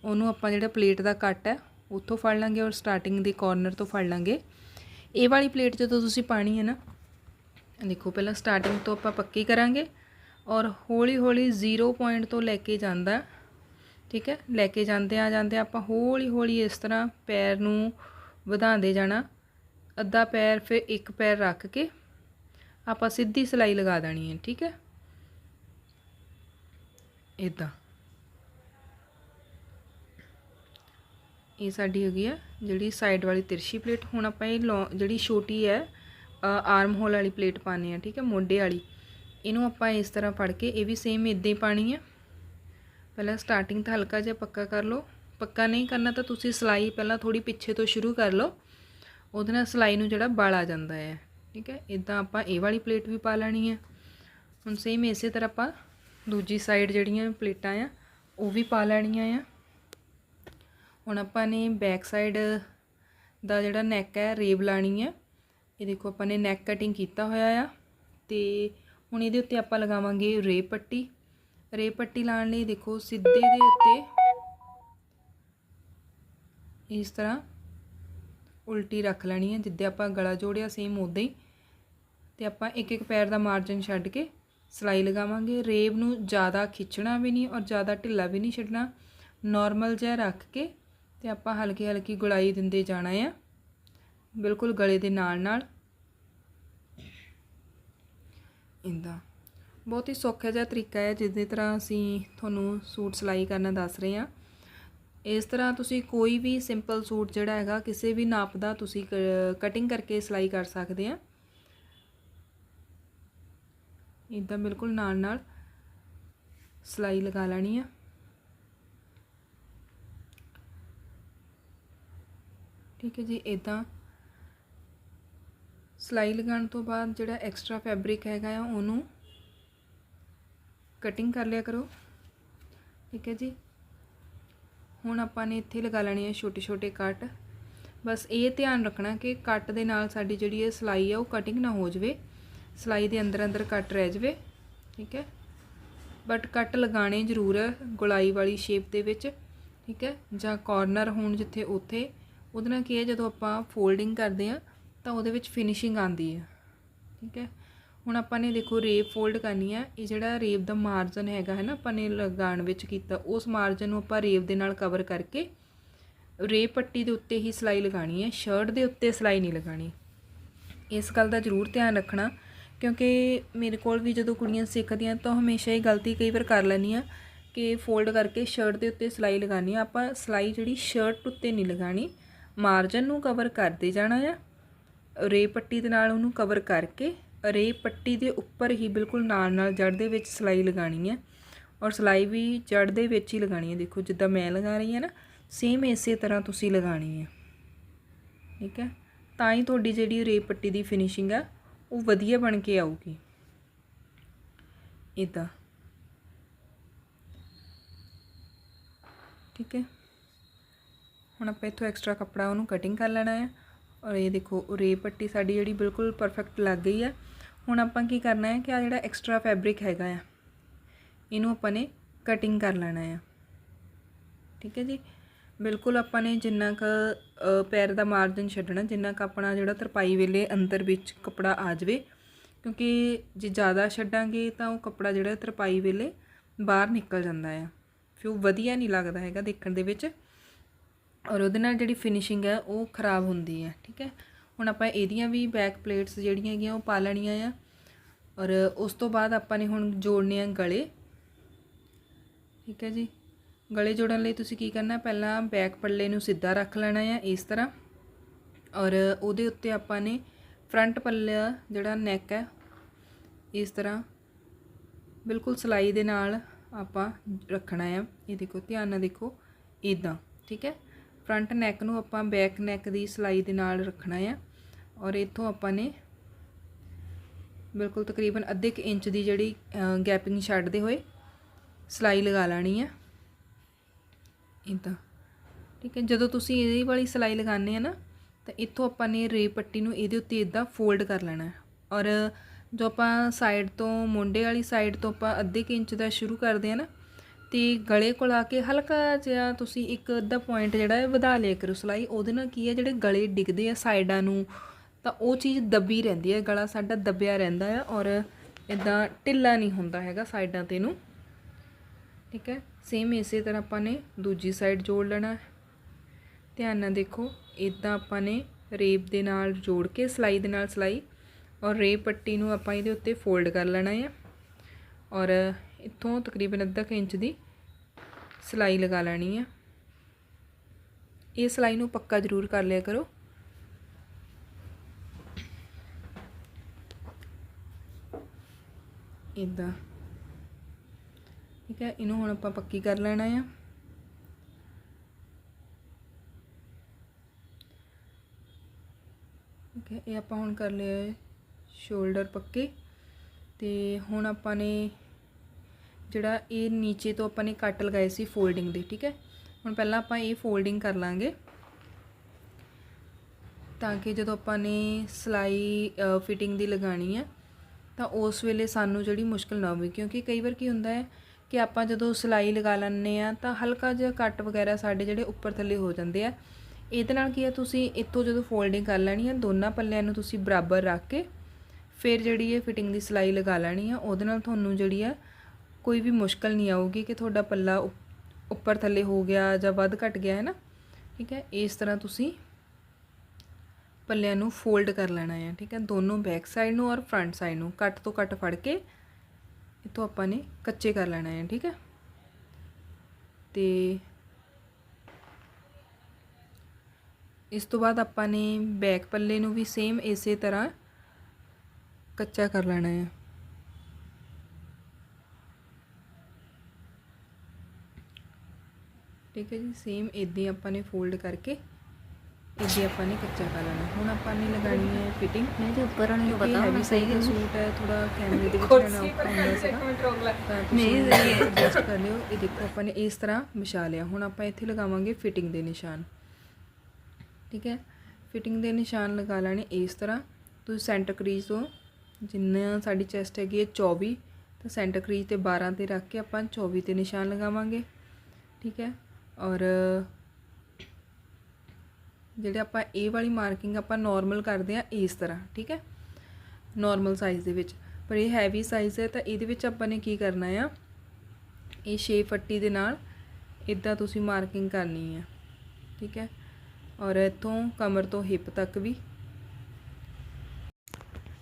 ਉਹਨੂੰ ਆਪਾਂ ਜਿਹੜਾ ਪਲੇਟ ਦਾ ਕੱਟ ਹੈ, ਉੱਥੋਂ ਫੜ ਲਾਂਗੇ ਔਰ ਸਟਾਰਟਿੰਗ ਦੇ ਕਾਰਨਰ ਤੋਂ ਫੜ ਲਾਂਗੇ। ਇਹ ਵਾਲੀ ਪਲੇਟ ਜਦੋਂ ਤੁਸੀਂ ਪਾਣੀ ਹੈ ਨਾ, ਦੇਖੋ ਪਹਿਲਾਂ ਸਟਾਰਟਿੰਗ ਤੋਂ ਆਪਾਂ ਪੱਕੀ ਕਰਾਂਗੇ ਔਰ ਹੌਲੀ ਹੌਲੀ 0 ਪੁਆਇੰਟ ਤੋਂ ਲੈ ਕੇ ਜਾਂਦਾ, ਠੀਕ ਹੈ? ਲੈ ਕੇ ਜਾਂਦੇ ਆ ਜਾਂਦੇ ਆਪਾਂ ਹੌਲੀ ਹੌਲੀ ਇਸ ਤਰ੍ਹਾਂ ਪੈਰ ਨੂੰ ਵਧਾਉਂਦੇ ਜਾਣਾ। ਅੱਧਾ ਪੈਰ ਫਿਰ ਇੱਕ ਪੈਰ ਰੱਖ ਕੇ ਆਪਾਂ ਸਿੱਧੀ ਸਿਲਾਈ ਲਗਾ ਦੇਣੀ ਹੈ, ਠੀਕ ਹੈ? ਇਦਾਂ ਇਹ ਸਾਡੀ ਹੈਗੀ ਆ ਜਿਹੜੀ ਸਾਈਡ ਵਾਲੀ ਤਿਰਛੀ ਪਲੇਟ ਹੁਣ ਆਪਾਂ ਇਹ ਜਿਹੜੀ ਛੋਟੀ ਹੈ ਆਰਮ ਹੋਲ ਵਾਲੀ ਪਲੇਟ ਪਾਣੀ ਆ ਠੀਕ ਹੈ, ਮੋਢੇ ਵਾਲੀ। ਇਹਨੂੰ ਆਪਾਂ ਇਸ ਤਰ੍ਹਾਂ ਫੜ ਕੇ ਇਹ ਵੀ ਸੇਮ ਇਦਾਂ ਹੀ ਪਾਣੀ ਆ ਪਹਿਲਾਂ ਸਟਾਰਟਿੰਗ ਤਾਂ ਹਲਕਾ ਜਿਹਾ ਪੱਕਾ ਕਰ ਲਓ। ਪੱਕਾ ਨਹੀਂ ਕਰਨਾ ਤਾਂ ਤੁਸੀਂ ਸਿਲਾਈ ਪਹਿਲਾਂ ਥੋੜੀ ਪਿੱਛੇ ਤੋਂ ਸ਼ੁਰੂ ਕਰ ਲਓ। ਉਹਦੇ ਨਾਲ ਸਿਲਾਈ ਨੂੰ ਜਿਹੜਾ ਬਾਲ ਆ ਜਾਂਦਾ ਹੈ। ਠੀਕ ਹੈ? ਇਦਾਂ ਆਪਾਂ ਇਹ ਵਾਲੀ ਪਲੇਟ ਵੀ ਪਾ ਲੈਣੀ ਹੈ। ਹੁਣ ਸੇਮ ਇਸੇ ਤਰ੍ਹਾਂ ਆਪਾਂ ਦੂਜੀ ਸਾਈਡ ਜਿਹੜੀਆਂ ਪਲੇਟਾਂ ਆ, ਉਹ ਵੀ ਪਾ ਲੈਣੀਆਂ ਆ। ਹੁਣ ਆਪਾਂ ਨੇ ਬੈਕ ਸਾਈਡ ਦਾ ਜਿਹੜਾ ਨੈਕ ਹੈ, ਰੇਬ ਲਾਣੀ ਹੈ। ਇਹ ਦੇਖੋ ਆਪਾਂ ਨੇ ਨੈਕ ਕਟਿੰਗ ਕੀਤਾ ਹੋਇਆ ਆ ਤੇ ਹੁਣ ਇਹਦੇ ਉੱਤੇ ਆਪਾਂ ਲਗਾਵਾਂਗੇ ਰੇ ਪੱਟੀ। ਰੇ ਪੱਟੀ ਲਾਉਣ ਲਈ ਦੇਖੋ ਸਿੱਧੇ ਦੇ ਉੱਤੇ ਇਸ ਤਰ੍ਹਾਂ ਉਲਟੀ ਰੱਖ ਲੈਣੀ ਹੈ, ਜਿੱਦਾਂ ਆਪਾਂ ਗਲਾ ਜੋੜਿਆ ਸੇਮ ਉਦਾਂ ਹੀ। ਤੇ ਆਪਾਂ ਇੱਕ ਇੱਕ ਪੈਰ ਦਾ ਮਾਰਜਨ ਛੱਡ ਕੇ ਸਿਲਾਈ ਲਗਾਵਾਂਗੇ। ਰੇਬ ਨੂੰ ਜ਼ਿਆਦਾ ਖਿੱਚਣਾ ਵੀ ਨਹੀਂ ਔਰ ਜ਼ਿਆਦਾ ਢਿੱਲਾ ਵੀ ਨਹੀਂ ਛੱਡਣਾ। ਨਾਰਮਲ ਜਿਹਾ ਰੱਖ ਕੇ ਤੇ ਆਪਾਂ ਹਲਕੀ ਹਲਕੀ ਗੁਲਾਈ ਦਿੰਦੇ ਜਾਣਾ ਆ। ਬਿਲਕੁਲ ਗਲੇ ਦੇ ਨਾਲ ਨਾਲ। ਇੰਦਾ। ਬਹੁਤ ਹੀ ਸੌਖਾ ਜਿਹਾ ਤਰੀਕਾ ਹੈ, ਜਿਸ ਦੀ ਤਰ੍ਹਾਂ ਅਸੀਂ ਤੁਹਾਨੂੰ ਸੂਟ ਸਿਲਾਈ ਕਰਨਾ ਦੱਸ ਰਹੇ ਹਾਂ। ਇਸ ਤਰ੍ਹਾਂ ਤੁਸੀਂ ਕੋਈ ਵੀ ਸਿੰਪਲ ਸੂਟ ਜਿਹੜਾ ਹੈਗਾ, ਕਿਸੇ ਵੀ ਨਾਪ ਦਾ ਤੁਸੀਂ ਕਟਿੰਗ ਕਰਕੇ ਸਿਲਾਈ ਕਰ ਸਕਦੇ ਆ। ਇਦਾਂ ਬਿਲਕੁਲ ਨਾਲ ਨਾਲ ਸਿਲਾਈ ਲਗਾ ਲੈਣੀ ਆ। ਠੀਕ ਹੈ ਜੀ ਇਦਾਂ ਸਿਲਾਈ ਲਗਾਉਣ ਤੋਂ ਬਾਅਦ ਜਿਹੜਾ ਐਕਸਟਰਾ ਫੈਬਰਿਕ ਹੈਗਾ ਆ, ਉਹਨੂੰ ਕਟਿੰਗ ਕਰ ਲਿਆ ਕਰੋ। ਠੀਕ ਹੈ ਜੀ। ਹੁਣ ਆਪਾਂ ਨੇ ਇੱਥੇ ਲਗਾ ਲੈਣੇ ਆ ਛੋਟੇ ਛੋਟੇ ਕੱਟ। ਬਸ ਇਹ ਧਿਆਨ ਰੱਖਣਾ ਕਿ ਕੱਟ ਦੇ ਨਾਲ ਸਾਡੀ ਜਿਹੜੀ ਇਹ ਸਿਲਾਈ ਆ ਉਹ ਕਟਿੰਗ ਨਾ ਹੋ ਜਾਵੇ। ਸਿਲਾਈ ਦੇ ਅੰਦਰ ਅੰਦਰ ਕੱਟ ਰਹਿ ਜਾਵੇ, ਠੀਕ ਹੈ? ਬਟ ਕੱਟ ਲਗਾਣੇ ਜ਼ਰੂਰ ਹੈ ਗੁਲਾਈ ਵਾਲੀ ਸ਼ੇਪ ਦੇ ਵਿੱਚ, ਠੀਕ ਹੈ? ਜਾਂ ਕਾਰਨਰ ਹੋਣ ਜਿੱਥੇ ਉੱਥੇ। ਉਹਦੇ ਨਾਲ ਕੀ ਹੈ, ਜਦੋਂ ਆਪਾਂ ਫੋਲਡਿੰਗ ਕਰਦੇ ਆ ਤਾਂ ਉਹਦੇ ਵਿੱਚ ਫਿਨਿਸ਼ਿੰਗ ਆਉਂਦੀ ਹੈ, ਠੀਕ ਹੈ? ਹੁਣ ਆਪਾਂ ਨੇ ਦੇਖੋ ਰੇਪ ਫੋਲਡ ਕਰਨੀ ਆ, ਇਹ ਜਿਹੜਾ ਰੇਪ ਦਾ ਮਾਰਜਨ ਹੈਗਾ ਹੈ ਨਾ, ਆਪਾਂ ਨੇ ਲਗਾਉਣ ਵਿੱਚ ਕੀਤਾ, ਉਸ ਮਾਰਜਨ ਨੂੰ ਆਪਾਂ ਰੇਪ ਦੇ ਨਾਲ ਕਵਰ ਕਰਕੇ ਰੇਪ ਪੱਟੀ ਦੇ ਉੱਤੇ ਹੀ ਸਿਲਾਈ ਲਗਾਣੀ ਹੈ ਸ਼ਰਟ ਦੇ ਉੱਤੇ ਸਿਲਾਈ ਨਹੀਂ ਲਗਾਣੀ ਇਸ ਗੱਲ ਦਾ ਜ਼ਰੂਰ ਧਿਆਨ ਰੱਖਣਾ, ਕਿਉਂਕਿ ਮੇਰੇ ਕੋਲ ਵੀ ਜਦੋਂ ਕੁੜੀਆਂ ਸਿੱਖਦੀਆਂ ਤਾਂ ਹਮੇਸ਼ਾ ਇਹ ਗਲਤੀ ਕਈ ਵਾਰ ਕਰ ਲੈਂਦੀ ਆ ਕਿ ਫੋਲਡ ਕਰਕੇ ਸ਼ਰਟ ਦੇ ਉੱਤੇ ਸਿਲਾਈ ਲਗਾਣੀ ਆ। ਆਪਾਂ ਸਿਲਾਈ ਜਿਹੜੀ ਸ਼ਰਟ ਉੱਤੇ ਨਹੀਂ ਲਗਾਣੀ ਮਾਰਜਨ ਨੂੰ ਕਵਰ ਕਰਦੇ ਜਾਣਾ ਆ ਰੇ ਪੱਟੀ ਦੇ ਨਾਲ ਉਹਨੂੰ ਕਵਰ ਕਰਕੇ ਰੇ ਪੱਟੀ ਦੇ ਉੱਪਰ ਹੀ ਬਿਲਕੁਲ ਨਾਲ ਨਾਲ ਜੜ ਦੇ ਵਿੱਚ ਸਿਲਾਈ ਲਗਾਣੀ ਹੈ ਔਰ ਸਿਲਾਈ ਵੀ ਜੜ ਦੇ ਵਿੱਚ ਹੀ ਲਗਾਣੀ ਹੈ। ਦੇਖੋ ਜਿੱਦਾਂ ਮੈਂ ਲਗਾ ਰਹੀ ਹਾਂ ਨਾ ਸੇਮ ਇਸੇ ਤਰ੍ਹਾਂ ਤੁਸੀਂ ਲਗਾਣੀ ਹੈ। ਠੀਕ ਹੈ? ਤਾਂ ਹੀ ਤੁਹਾਡੀ ਜਿਹੜੀ ਰੇ ਪੱਟੀ ਦੀ ਫਿਨਿਸ਼ਿੰਗ ਆ, ਉਹ ਵਧੀਆ ਬਣ ਕੇ ਆਊਗੀ। ਇਦਾਂ ਠੀਕ ਹੈ? ਹੁਣ ਆਪਾਂ ਇੱਥੋਂ ਐਕਸਟਰਾ ਕੱਪੜਾ ਉਹਨੂੰ ਕਟਿੰਗ ਕਰ ਲੈਣਾ ਹੈ। ਔਰ ਇਹ ਦੇਖੋ ਰੇ ਪੱਟੀ ਸਾਡੀ ਜਿਹੜੀ ਬਿਲਕੁਲ ਪਰਫੈਕਟ ਲੱਗ ਗਈ ਹੈ। ਹੁਣ ਆਪਾਂ ਕੀ ਕਰਨਾ ਹੈ ਕਿ ਆ ਜਿਹੜਾ ਐਕਸਟਰਾ ਫੈਬਰਿਕ ਹੈਗਾ ਆ, ਇਹਨੂੰ ਆਪਾਂ ਨੇ ਕਟਿੰਗ ਕਰ ਲੈਣਾ ਆ। ਠੀਕ ਹੈ ਜੀ? ਬਿਲਕੁਲ ਆਪਾਂ ਨੇ ਜਿੰਨਾ ਕ ਪੈਰ ਦਾ ਮਾਰਜਨ ਛੱਡਣਾ, ਜਿੰਨਾ ਕ ਆਪਣਾ ਜਿਹੜਾ ਤਰਪਾਈ ਵੇਲੇ ਅੰਦਰ ਵਿੱਚ ਕਪੜਾ ਆ ਜਾਵੇ, ਕਿਉਂਕਿ ਜੇ ਜ਼ਿਆਦਾ ਛੱਡਾਂਗੇ ਤਾਂ ਉਹ ਕਪੜਾ ਜਿਹੜਾ ਤਰਪਾਈ ਵੇਲੇ ਬਾਹਰ ਨਿਕਲ ਜਾਂਦਾ ਆ। ਫਿਰ ਉਹ ਵਧੀਆ ਨਹੀਂ ਲੱਗਦਾ ਹੈਗਾ ਦੇਖਣ ਦੇ ਵਿੱਚ। ਔਰ ਉਹਦੇ ਨਾਲ ਜਿਹੜੀ ਫਿਨਿਸ਼ਿੰਗ ਹੈ ਉਹ ਖਰਾਬ ਹੁੰਦੀ ਹੈ। ਠੀਕ ਹੈ? ਹੁਣ ਆਪਾਂ ਇਹਦੀਆਂ ਵੀ ਬੈਕ ਪਲੇਟਸ ਜਿਹੜੀਆਂ ਹੈਗੀਆਂ ਉਹ ਪਾ ਲੈਣੀਆਂ ਆ। ਔਰ ਉਸ ਤੋਂ ਬਾਅਦ ਆਪਾਂ ਨੇ ਹੁਣ ਜੋੜਨੇ ਆ ਗਲੇ। ਠੀਕ ਹੈ ਜੀ। ਗਲੇ ਜੋੜਨ ਲਈ ਤੁਸੀਂ ਕੀ ਕਰਨਾ, ਪਹਿਲਾਂ ਬੈਕ ਪੱਲੇ ਨੂੰ ਸਿੱਧਾ ਰੱਖ ਲੈਣਾ ਆ ਇਸ ਤਰ੍ਹਾਂ। ਔਰ ਉਹਦੇ ਉੱਤੇ ਆਪਾਂ ਨੇ ਫਰੰਟ ਪੱਲਾ ਜਿਹੜਾ ਨੈਕ ਹੈ, ਇਸ ਤਰ੍ਹਾਂ ਬਿਲਕੁਲ ਸਲਾਈ ਦੇ ਨਾਲ ਆਪਾਂ ਰੱਖਣਾ ਆ। ਇਹ ਦੇਖੋ, ਧਿਆਨ ਨਾਲ ਦੇਖੋ ਇਦਾਂ ਠੀਕ ਹੈ। ਫਰੰਟ ਨੈਕ ਨੂੰ ਆਪਾਂ ਬੈਕ ਨੈਕ ਦੀ ਸਲਾਈ ਦੇ ਨਾਲ ਰੱਖਣਾ ਆ। ਔਰ ਇੱਥੋਂ ਆਪਾਂ ਨੇ ਬਿਲਕੁਲ ਤਕਰੀਬਨ ਅੱਧੇ ਕੁ ਇੰਚ ਦੀ ਜਿਹੜੀ ਗੈਪਿੰਗ ਛੱਡਦੇ ਹੋਏ ਸਲਾਈ ਲਗਾ ਲੈਣੀ ਹੈ ਇਦਾਂ ਠੀਕ ਹੈ, ਜਦੋਂ ਤੁਸੀਂ ਇਹਦੀ ਵਾਲੀ ਸਲਾਈ ਲਗਾਉਂਦੇ ਆ ਨਾ, ਤਾਂ ਇੱਥੋਂ ਆਪਾਂ ਨੇ ਰੇ ਪੱਟੀ ਨੂੰ ਇਹਦੇ ਉੱਤੇ ਇਦਾਂ ਫੋਲਡ ਕਰ ਲੈਣਾ ਔਰ ਜੋ ਆਪਾਂ ਸਾਈਡ ਤੋਂ ਮੁੰਡੇ ਵਾਲੀ ਸਾਈਡ ਤੋਂ ਆਪਾਂ ਅੱਧੇ ਕੁ ਇੰਚ ਦਾ ਸ਼ੁਰੂ ਕਰਦੇ ਆ ਨਾ, ਤੇ ਗਲੇ ਕੋਲ ਆ ਕੇ ਹਲਕਾ ਜਿਹਾ ਤੁਸੀਂ ਇੱਕ ਅੱਧਾ ਪੁਆਇੰਟ ਜਿਹੜਾ ਹੈ ਵਧਾ ਲਿਆ ਕਰੋ ਸਲਾਈ। ਉਹਦੇ ਨਾਲ ਕੀ ਹੈ, ਜਿਹੜੇ ਗਲੇ ਡਿੱਗਦੇ ਆ ਸਾਈਡਾਂ ਨੂੰ ਤਾਂ ਉਹ ਚੀਜ਼ ਦੱਬੀ ਰਹਿੰਦੀ ਹੈ, ਗਲਾ ਸਾਡਾ ਦੱਬਿਆ ਰਹਿੰਦਾ ਹੈ ਔਰ ਇਦਾਂ ਢਿੱਲਾ ਨਹੀਂ ਹੁੰਦਾ ਹੈਗਾ ਸਾਈਡਾਂ ਤੇ ਨੂੰ ਠੀਕ ਹੈ? ਸੇਮ ਇਸੇ ਤਰ੍ਹਾਂ ਆਪਾਂ ਨੇ ਦੂਜੀ ਸਾਈਡ ਜੋੜ ਲੈਣਾ ਧਿਆਨ ਨਾਲ ਦੇਖੋ ਇਦਾਂ ਆਪਾਂ ਨੇ ਰੇਪ ਦੇ ਨਾਲ ਜੋੜ ਕੇ ਸਲਾਈ ਦੇ ਨਾਲ ਸਲਾਈ ਔਰ ਰੇਪ ਪੱਟੀ ਨੂੰ ਆਪਾਂ ਇਹਦੇ ਉੱਤੇ ਫੋਲਡ ਕਰ ਲੈਣਾ ਹੈ। ਔਰ ਇੱਥੋਂ ਤਕਰੀਬਨ ਅੱਧਾ ਕੁ ਇੰਚ ਦੀ ਸਲਾਈ ਲਗਾ ਲੈਣੀ ਹੈ। ਇਹ ਸਲਾਈ ਨੂੰ ਪੱਕਾ ਜ਼ਰੂਰ ਕਰ ਲਿਆ ਕਰੋ। ਇਦਾਂ ਠੀਕ ਹੈ, ਇਹਨੂੰ ਹੁਣ ਆਪਾਂ ਪੱਕੀ ਕਰ ਲੈਣਾ ਆ। ਠੀਕ ਹੈ, ਇਹ ਆਪਾਂ ਹੁਣ ਕਰ ਲਿਆ ਸ਼ੋਲਡਰ ਪੱਕੇ। ਤੇ ਹੁਣ ਆਪਾਂ ਨੇ ਜਿਹੜਾ ਇਹ ਨੀਚੇ ਤੋਂ ਆਪਾਂ ਨੇ ਕੱਟ ਲਗਾਏ ਸੀ ਫੋਲਡਿੰਗ ਦੇ, ਠੀਕ ਹੈ। ਹੁਣ ਪਹਿਲਾਂ ਆਪਾਂ ਇਹ ਫੋਲਡਿੰਗ ਕਰ ਲਾਂਗੇ। ਤਾਂ ਕਿ ਜਦੋਂ ਆਪਾਂ ਨੇ ਸਲਾਈ ਫਿਟਿੰਗ ਦੀ ਲਗਾਣੀ ਹੈ ਤਾਂ ਉਸ ਵੇਲੇ ਸਾਨੂੰ ਜਿਹੜੀ ਮੁਸ਼ਕਲ ਨਾ ਹੋਵੇ, ਕਿਉਂਕਿ ਕਈ ਵਾਰ ਕੀ ਹੁੰਦਾ ਹੈ ਕਿ ਆਪਾਂ ਜਦੋਂ ਸਿਲਾਈ ਲਗਾ ਲੈਂਦੇ ਆ ਤਾਂ ਹਲਕਾ ਜਿਹਾ ਕੱਟ ਵਗੈਰਾ ਸਾਡੇ ਜਿਹੜੇ ਉੱਪਰ ਥੱਲੇ ਹੋ ਜਾਂਦੇ ਆ। ਇਹਦੇ ਨਾਲ ਕੀ ਹੈ ਤੁਸੀਂ ਇੱਥੋਂ ਜਦੋਂ ਫੋਲਡਿੰਗ ਕਰ ਲੈਣੀ ਹੈ ਦੋਨਾਂ ਪੱਲਿਆਂ ਨੂੰ ਤੁਸੀਂ ਬਰਾਬਰ ਰੱਖ ਕੇ ਫਿਰ ਜਿਹੜੀ ਇਹ ਫਿਟਿੰਗ ਦੀ ਸਿਲਾਈ ਲਗਾ ਲੈਣੀ ਆ, ਉਹਦੇ ਨਾਲ ਤੁਹਾਨੂੰ ਜਿਹੜੀ ਆ ਕੋਈ ਵੀ ਮੁਸ਼ਕਲ ਨਹੀਂ ਆਊਗੀ ਕਿ ਤੁਹਾਡਾ ਪੱਲਾ ਉੱਪਰ ਥੱਲੇ ਹੋ ਗਿਆ ਜਾਂ ਵੱਧ ਘਟ ਗਿਆ, ਹੈ ਨਾ? ਠੀਕ ਹੈ? ਇਸ ਤਰ੍ਹਾਂ ਤੁਸੀਂ ਪੱਲਿਆਂ ਨੂੰ ਫੋਲਡ ਕਰ ਲੈਣਾ ਹੈ, ਠੀਕ ਹੈ? ਦੋਨੋਂ ਬੈਕ ਸਾਈਡ ਨੂੰ ਔਰ ਫਰੰਟ ਸਾਈਡ ਨੂੰ ਕੱਟ ਤੋਂ ਕੱਟ ਫੜ ਕੇ ਇਤੋਂ ਆਪਾਂ ਨੇ ਕੱਚੇ ਕਰ ਲੈਣਾ ਹੈ, ਠੀਕ ਹੈ? ਤੇ ਇਸ ਤੋਂ ਬਾਅਦ ਆਪਾਂ ਨੇ ਬੈਕ ਪੱਲੇ ਨੂੰ ਵੀ ਸੇਮ ਇਸੇ ਤਰ੍ਹਾਂ ਕੱਚਾ ਕਰ ਲੈਣਾ ਹੈ। ਠੀਕ ਹੈ ਜੀ? ਸੇਮ ਇਦਾਂ ਹੀ ਆਪਾਂ ਨੇ ਫੋਲਡ ਕਰਕੇ ਇਦਾਂ ਆਪਾਂ ਨੇ ਕੱਚਾ ਕਰ ਲੈਣਾ। ਹੁਣ ਆਪਾਂ ਨੇ ਲਗਾਣੀ ਹੈ ਫਿਟਿੰਗ ਨਹੀਂ ਤੇ ਉੱਪਰ ਵਾਲੇ ਨੂੰ ਪਤਾ ਹੋਣਾ ਸਹੀ ਦਾ ਸੂਟ ਹੈ ਥੋੜਾ ਕੈਮਰੇ ਦੇ ਵਿੱਚ ਲੈਣਾ ਔਖਾ ਹੁੰਦਾ ਸੀਗਾ। ਤਾਂ ਤੁਸੀਂ ਐਡਜਸਟ ਕਰ ਲਿਓ। ਇਹ ਦੇਖੋ ਆਪਾਂ ਨੇ ਇਸ ਤਰ੍ਹਾਂ ਵਿਛਾ ਲਿਆ। ਹੁਣ ਆਪਾਂ ਇੱਥੇ ਲਗਾਵਾਂਗੇ ਫਿਟਿੰਗ ਦੇ ਨਿਸ਼ਾਨ। ਠੀਕ ਹੈ? ਫਿਟਿੰਗ ਦੇ ਨਿਸ਼ਾਨ ਲਗਾ ਲੈਣੇ ਇਸ ਤਰ੍ਹਾਂ। ਤੁਸੀਂ ਸੈਂਟਰ ਕਰੀਜ਼ ਤੋਂ ਜਿੰਨਾ ਸਾਡੀ ਚੈਸਟ ਹੈਗੀ ਹੈ 24 ਤਾਂ ਸੈਂਟਰ ਕਰੀਜ਼ ਤੇ 12 ਤੇ ਰੱਖ ਕੇ ਆਪਾਂ 24 ਤੇ ਨਿਸ਼ਾਨ ਲਗਾਵਾਂਗੇ। ਠੀਕ ਹੈ? ਔਰ ਜਿਹੜੇ ਆਪਾਂ ਇਹ ਵਾਲੀ ਮਾਰਕਿੰਗ ਆਪਾਂ ਨਾਰਮਲ ਕਰਦੇ ਆ ਇਸ ਤਰ੍ਹਾਂ, ਠੀਕ ਹੈ? ਨਾਰਮਲ ਸਾਈਜ਼ ਦੇ ਵਿੱਚ। ਪਰ ਇਹ ਹੈਵੀ ਸਾਈਜ਼ ਹੈ ਤਾਂ ਇਹਦੇ ਵਿੱਚ ਆਪਾਂ ਨੇ ਕੀ ਕਰਨਾ ਆ? ਇਹ 6 ਫੱਟੀ ਦੇ ਨਾਲ ਇਦਾਂ ਤੁਸੀਂ ਮਾਰਕਿੰਗ ਕਰਨੀ ਹੈ ਠੀਕ ਹੈ? ਔਰ ਇੱਥੋਂ ਕਮਰ ਤੋਂ ਹਿੱਪ ਤੱਕ ਵੀ।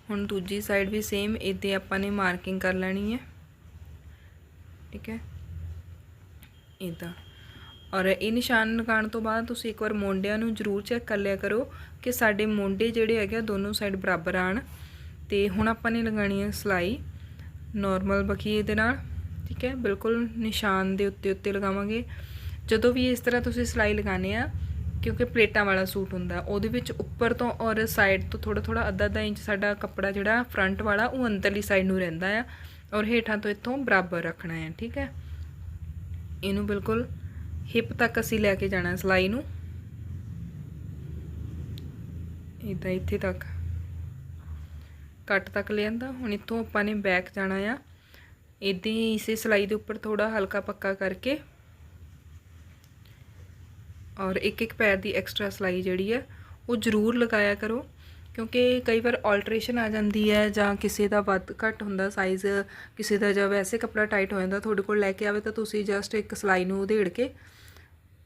ਹੁਣ ਦੂਜੀ ਸਾਈਡ ਵੀ ਸੇਮ ਇਦਾਂ ਆਪਾਂ ਨੇ ਮਾਰਕਿੰਗ ਕਰ ਲੈਣੀ ਹੈ ਠੀਕ ਹੈ? ਇਦਾਂ ਔਰ ਇਹ ਨਿਸ਼ਾਨ ਲਗਾਉਣ ਤੋਂ ਬਾਅਦ ਤੁਸੀਂ ਇੱਕ ਵਾਰ ਮੋਢਿਆਂ ਨੂੰ ਜ਼ਰੂਰ ਚੈੱਕ ਕਰ ਲਿਆ ਕਰੋ ਕਿ ਸਾਡੇ ਮੋਢੇ ਜਿਹੜੇ ਹੈਗੇ ਆ, ਦੋਨੋਂ ਸਾਈਡ ਬਰਾਬਰ ਆਣ। ਤੇ ਹੁਣ ਆਪਾਂ ਨੇ ਲਗਾਣੀ ਹੈ ਸਲਾਈ ਨਾਰਮਲ ਬਖੀਏ ਦੇ ਨਾਲ, ਠੀਕ ਹੈ? ਬਿਲਕੁਲ ਨਿਸ਼ਾਨ ਦੇ ਉੱਤੇ ਉੱਤੇ ਲਗਾਵਾਂਗੇ। ਜਦੋਂ ਵੀ ਇਸ ਤਰ੍ਹਾਂ ਤੁਸੀਂ ਸਲਾਈ ਲਗਾਣੇ ਆ, ਕਿਉਂਕਿ ਪਲੇਟਾਂ ਵਾਲਾ ਸੂਟ ਹੁੰਦਾ, ਉਹਦੇ ਵਿੱਚ ਉੱਪਰ ਤੋਂ ਔਰ ਸਾਈਡ ਤੋਂ ਥੋੜਾ ਥੋੜਾ ਅੱਧਾ ਅੱਧਾ ਇੰਚ ਸਾਡਾ ਕੱਪੜਾ ਜਿਹੜਾ ਫਰੰਟ ਵਾਲਾ, ਉਹ ਅੰਦਰਲੀ ਸਾਈਡ ਨੂੰ ਰਹਿੰਦਾ ਆ। ਔਰ ਹੇਠਾਂ ਤੋਂ ਇੱਥੋਂ ਬਰਾਬਰ ਰੱਖਣਾ ਹੈ ਠੀਕ ਹੈ? ਇਹਨੂੰ ਬਿਲਕੁਲ ਹਿਪ ਤੱਕ ਅਸੀਂ ਲੈ ਕੇ ਜਾਣਾ ਸਲਾਈ ਨੂੰ। ਇਦਾਂ ਇੱਥੇ ਤੱਕ। ਕੱਟ ਤੱਕ ਲਿਆਂਦਾ ਹੁਣ ਇੱਥੋਂ ਆਪਾਂ ਨੇ ਬੈਕ ਜਾਣਾ ਆ। ਇਦਾਂ ਹੀ ਇਸੇ ਸਲਾਈ ਦੇ ਉੱਪਰ ਥੋੜਾ ਹਲਕਾ ਪੱਕਾ ਕਰਕੇ ਔਰ ਇੱਕ ਇੱਕ ਪੈਰ ਦੀ ਐਕਸਟਰਾ ਸਲਾਈ ਜਿਹੜੀ ਆ, ਉਹ ਜ਼ਰੂਰ ਲਗਾਇਆ ਕਰੋ। ਕਿਉਂਕਿ ਕਈ ਵਾਰ ਆਲਟਰੇਸ਼ਨ ਆ ਜਾਂਦੀ ਹੈ ਜਾਂ ਕਿਸੇ ਦਾ ਵੱਧ ਘੱਟ ਹੁੰਦਾ ਸਾਈਜ਼ ਕਿਸੇ ਦਾ ਜਾਂ ਵੈਸੇ ਕੱਪੜਾ ਟਾਈਟ ਹੋ ਜਾਂਦਾ, ਤੁਹਾਡੇ ਕੋਲ ਲੈ ਕੇ ਆਵੇ ਤਾਂ ਤੁਸੀਂ ਜਸਟ ਇੱਕ ਸਲਾਈ ਨੂੰ ਉਧੇੜ ਕੇ